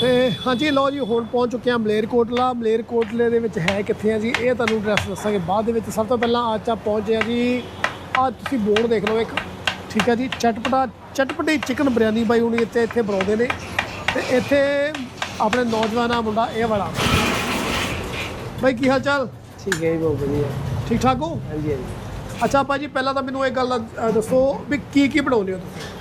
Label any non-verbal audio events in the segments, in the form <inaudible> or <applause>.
ਤੇ ਹਾਂਜੀ ਲਓ ਜੀ ਹੁਣ ਪਹੁੰਚ ਚੁੱਕੇ ਹਾਂ ਮਲੇਰਕੋਟਲਾ। ਮਲੇਰਕੋਟਲੇ ਦੇ ਵਿੱਚ ਹੈ ਕਿੱਥੇ ਆ ਜੀ? ਇਹ ਤੁਹਾਨੂੰ ਐਡਰੈਸ ਦੱਸਾਂਗੇ। ਬਾਅਦ ਦੇ ਵਿੱਚ ਸਭ ਤੋਂ ਪਹਿਲਾਂ ਅੱਜ ਆ ਪਹੁੰਚੇ ਆ ਜੀ। ਆ ਤੁਸੀਂ ਬੋਰਡ ਦੇਖ ਲਓ ਇੱਕ। ਠੀਕ ਹੈ ਜੀ ਚਟਪਟਾ ਚਟਪਟੀ ਚਿਕਨ ਬਿਰਿਆਨੀ ਬਾਈ ਹੁਣੀ ਇੱਥੇ ਇੱਥੇ ਬਣਾਉਂਦੇ ਨੇ। ਤੇ ਇੱਥੇ ਆਪਣੇ ਨੌਜਵਾਨ ਮੁੰਡਾ ਇਹ ਵਾਲਾ। ਬਾਈ ਕੀ ਹਾਲ ਚਾਲ? ਠੀਕ ਹੈ ਜੀ ਬਹੁਤ ਵਧੀਆ। ਠੀਕ ਠਾਕ ਹੋ? ਹਾਂਜੀ ਹਾਂਜੀ। ਅੱਛਾ ਭਾਜੀ ਪਹਿਲਾਂ ਤਾਂ ਮੈਨੂੰ ਇਹ ਗੱਲ ਦੱਸੋ ਵੀ ਕੀ ਕੀ ਬਣਾਉਂਦੇ ਹੋ ਤੁਸੀਂ?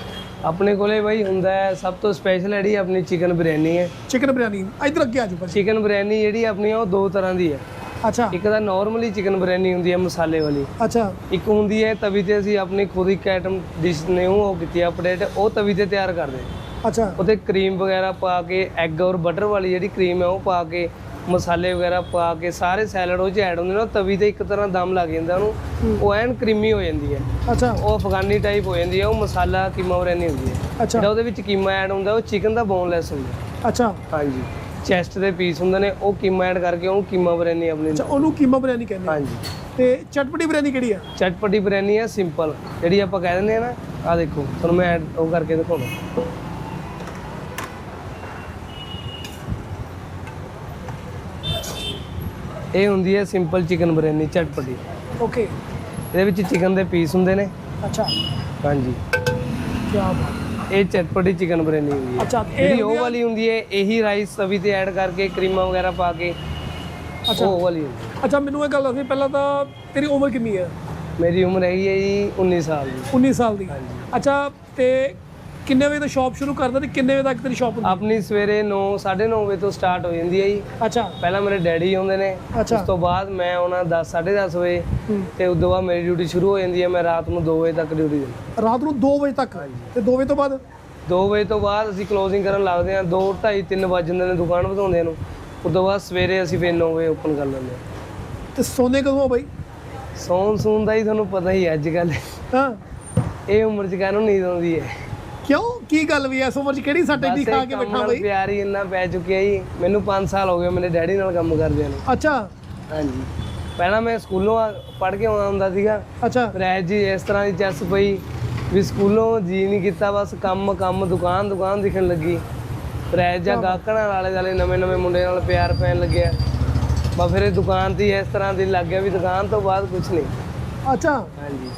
ਆਪਣੇ ਕੋਲੇ ਬਾਈ ਹੁੰਦਾ ਹੈ ਸਭ ਤੋਂ ਸਪੈਸ਼ਲ ਜਿਹੜੀ ਆਪਣੀ ਚਿਕਨ ਬਿਰਿਆਨੀ ਹੈ। ਚਿਕਨ ਬਿਰਿਆਨੀ ਇੱਧਰ ਅੱਗੇ ਆ ਜਾਓ ਭਾਜੀ। ਚਿਕਨ ਬਿਰਿਆਨੀ ਜਿਹੜੀ ਆਪਣੀ ਆ ਉਹ ਦੋ ਤਰ੍ਹਾਂ ਦੀ ਹੈ। ਅੱਛਾ। ਇੱਕ ਤਾਂ ਨਾਰਮਲੀ ਚਿਕਨ ਬਿਰਿਆਨੀ ਹੁੰਦੀ ਹੈ ਮਸਾਲੇ ਵਾਲੀ। ਅੱਛਾ। ਇੱਕ ਹੁੰਦੀ ਹੈ ਤਵੀ ਤੇ ਅਸੀਂ ਆਪਣੀ ਖੁਦ ਇੱਕ ਆਈਟਮ ਡਿਸ਼ ਨੇ ਉਹ ਕੀਤੀ ਹੈ ਅਪਡੇਟ ਉਹ ਤਵੀ ਤੇ ਤਿਆਰ ਕਰਦੇ। ਅੱਛਾ। ਉਹਤੇ ਕਰੀਮ ਵਗੈਰਾ ਪਾ ਕੇ ਐਗ ਔਰ ਬਟਰ ਵਾਲੀ ਜਿਹੜੀ ਕਰੀਮ ਹੈ ਉਹ ਪਾ ਕੇ ਮਸਾਲੇ ਵਗੈਰਾ ਪਾ ਕੇ ਸਾਰੇ ਸੈਲਡ ਉਹ ਚ ਐਡ ਹੁੰਦੇ ਨੇ ਉਹ ਤਵੀ ਤੇ ਇੱਕ ਤਰ੍ਹਾਂ ਦਮ ਲੱਗ ਜਾਂਦਾ ਉਹਨੂੰ ਉਹ ਐਨ ਕਰੀਮੀ ਹੋ ਜਾਂਦੀ ਹੈ। ਅੱਛਾ। ਉਹ ਅਫਗਾਨੀ ਟਾਈਪ ਹੋ ਜਾਂਦੀ ਹੈ ਉਹ ਮਸਾਲਾ ਕੀਮਾ ਬਿਰਿਆਨੀ ਹੁੰਦੀ ਹੈ। ਅੱਛਾ। ਜਿਹੜਾ ਉਹਦੇ ਵਿੱਚ ਕੀਮਾ ਐਡ ਹੁੰਦਾ ਉਹ ਚਿਕਨ ਦਾ ਬੋਨਲੈਸ ਹੁੰਦਾ। ਅੱਛਾ। ਹਾਂਜੀ। ਚੈਸਟ ਦੇ ਪੀਸ ਹੁੰਦੇ ਨੇ ਉਹ ਕੀਮਾ ਐਡ ਕਰਕੇ ਉਹਨੂੰ ਕੀਮਾ ਬਿਰਿਆਨੀ ਆਪਣੀ ਅੱਛਾ ਉਹਨੂੰ ਕੀਮਾ ਬਿਰਿਆਨੀ ਕਹਿੰਦੇ। ਆ। ਹਾਂਜੀ। ਤੇ ਚਟਪਟੀ ਬਿਰਿਆਨੀ ਕਿਹੜੀ ਆ? ਚਟਪਟੀ ਬਿਰਿਆਨੀ ਹੈ ਸਿੰਪਲ ਜਿਹੜੀ ਆਪਾਂ ਕਹਿ ਦਿੰਦੇ ਆ ਨਾ ਆ ਦੇਖੋ ਤੁਹਾਨੂੰ ਮੈਂ add ਉਹ ਕਰਕੇ ਦਿਖਾਉਣਾ ਇਹ ਹੁੰਦੀ ਹੈ ਸਿੰਪਲ ਚਿਕਨ ਬਿਰਿਆਨੀ ਚਟਪਟੀ ਓਕੇ ਇਹਦੇ ਵਿੱਚ ਚਿਕਨ ਦੇ ਪੀਸ ਹੁੰਦੇ ਨੇ। ਅੱਛਾ। ਹਾਂਜੀ। ਕੀ ਬਾਤ। ਇਹ ਚਟਪਟੀ ਚਿਕਨ ਬਿਰਿਆਨੀ ਹੁੰਦੀ ਹੈ। ਅੱਛਾ ਇਹ ਉਹ ਵਾਲੀ ਹੁੰਦੀ ਹੈ ਇਹੀ ਰਾਈਸ ਤਵੀ ਤੇ ਐਡ ਕਰਕੇ ਕਰੀਮਾਂ ਵਗੈਰਾ ਪਾ ਕੇ ਅੱਛਾ। ਉਹ ਵਾਲੀ। ਅੱਛਾ ਮੈਨੂੰ ਇਹ ਗੱਲ ਦੱਸੀ ਪਹਿਲਾਂ ਤਾਂ ਤੇਰੀ ਉਮਰ ਕਿੰਨੀ ਹੈ? ਮੇਰੀ ਉਮਰ ਹੈਗੀ ਹੈ ਜੀ 19 ਸਾਲ ਦੀ। 19 ਸਾਲ ਦੀ। ਅੱਛਾ ਤੇ ਕਿੰਨੇ ਵਜੇ ਤੋਂ ਸ਼ਾਪ ਸ਼ੁਰੂ ਕਰਦਾ ਤੇ ਕਿੰਨੇ ਵਜੇ ਤੱਕ ਤੇਰੀ ਸ਼ਾਪ ਹੁੰਦੀ ਆਪਣੀ ਸਵੇਰੇ 9 9:30 ਵਜੇ ਤੋਂ ਸਟਾਰਟ ਹੋ ਜਾਂਦੀ ਹੈ ਜੀ। ਅੱਛਾ। ਪਹਿਲਾਂ ਮੇਰੇ ਡੈਡੀ ਆਉਂਦੇ ਨੇ। ਉਸ ਤੋਂ ਬਾਅਦ ਮੈਂ ਆਉਣਾ 10 10:30 ਵਜੇ। ਤੇ ਉਸ ਤੋਂ ਬਾਅਦ ਮੇਰੀ ਡਿਊਟੀ ਸ਼ੁਰੂ ਹੋ ਜਾਂਦੀ ਹੈ। ਮੈਂ ਰਾਤ ਨੂੰ 2 ਵਜੇ ਤੱਕ ਡਿਊਟੀ ਦਿੰਦਾ ਰਾਤ ਨੂੰ 2 ਵਜੇ ਤੱਕ? ਤੇ 2 ਵਜੇ ਤੋਂ ਬਾਅਦ? 2 ਵਜੇ ਤੋਂ ਬਾਅਦ ਅਸੀਂ ਕਲੋਜ਼ਿੰਗ ਕਰਨ ਲੱਗਦੇ ਹਾਂ। 2 2:30 3 ਵਜ ਜਾਂਦੇ ਨੇ ਦੁਕਾਨ ਵਧਾਉਂਦੇ ਨੂੰ। ਉਸ ਤੋਂ ਬਾਅਦ ਸਵੇਰੇ ਅਸੀਂ ਫਿਰ 9 ਵਜੇ ਓਪਨ ਕਰ ਲੈਂਦੇ ਹਾਂ। ਤੇ ਸੋਨੇ ਕਦੋਂ ਆ ਬਾਈ? ਸੌਣ ਸੂਣ ਦਾ ਹੀ ਤੁਹਾਨੂੰ ਪਤਾ ਹੀ ਹੈ ਅੱਜ ਕੱਲ ਹਾਂ। ਇਹ ਉਮਰ 'ਚ ਕਾਹਨੂੰ ਨੀਂਦ ਆਉਂਦੀ ਹੈ? ਕਿਉਂ? ਕੀ ਗੱਲ ਵੀ ਐ? ਇਸ ਉਮਰ 'ਚ ਕਿਹੜੀ ਸੱਟ ਬਸ ਖਾ ਕੇ ਬੈਠਾ ਬਾਈ? ਪਿਆਰ ਹੀ ਇੰਨਾ ਪੈ ਚੁੱਕਿਆ ਜੀ। ਮੈਨੂੰ 5 ਸਾਲ ਹੋ ਗਏ ਮੇਰੇ ਡੈਡੀ ਨਾਲ ਕੰਮ ਕਰਦਿਆਂ ਨੂੰ। ਅੱਛਾ। ਹਾਂਜੀ। ਪਹਿਲਾਂ ਮੈਂ ਸਕੂਲੋਂ ਪੜ੍ਹ ਕੇ ਆਉਂਦਾ ਹੁੰਦਾ ਸੀਗਾ। ਅੱਛਾ। ਐ ਜੀ ਇਸ ਤਰ੍ਹਾਂ ਦੀ ਚੱਸ ਪਈ ਵੀ ਸਕੂਲੋਂ ਜੀ ਨਹੀਂ ਕੀਤਾ ਬਸ ਕੰਮ ਕੰਮ ਦੁਕਾਨ ਦੁਕਾਨ ਦਿਖਣ ਲੱਗੀ। ਐ ਜਾਂ ਗਾਹਕਣਾ ਵਾਲੇ ਵਾਲੇ ਨਵੇਂ ਨਵੇਂ ਮੁੰਡੇ ਨਾਲ ਪਿਆਰ ਪੈਣ ਲੱਗਿਆ। ਬਸ ਫਿਰ ਇਹ ਦੁਕਾਨ ਤੇ ਹੀ ਇਸ ਤਰ੍ਹਾਂ ਦੀ ਲੱਗ ਗਿਆ ਵੀ ਦੁਕਾਨ ਤੋਂ ਬਾਅਦ ਕੁਝ ਨਹੀਂ। ਅੱਛਾ। ਹਾਂਜੀ।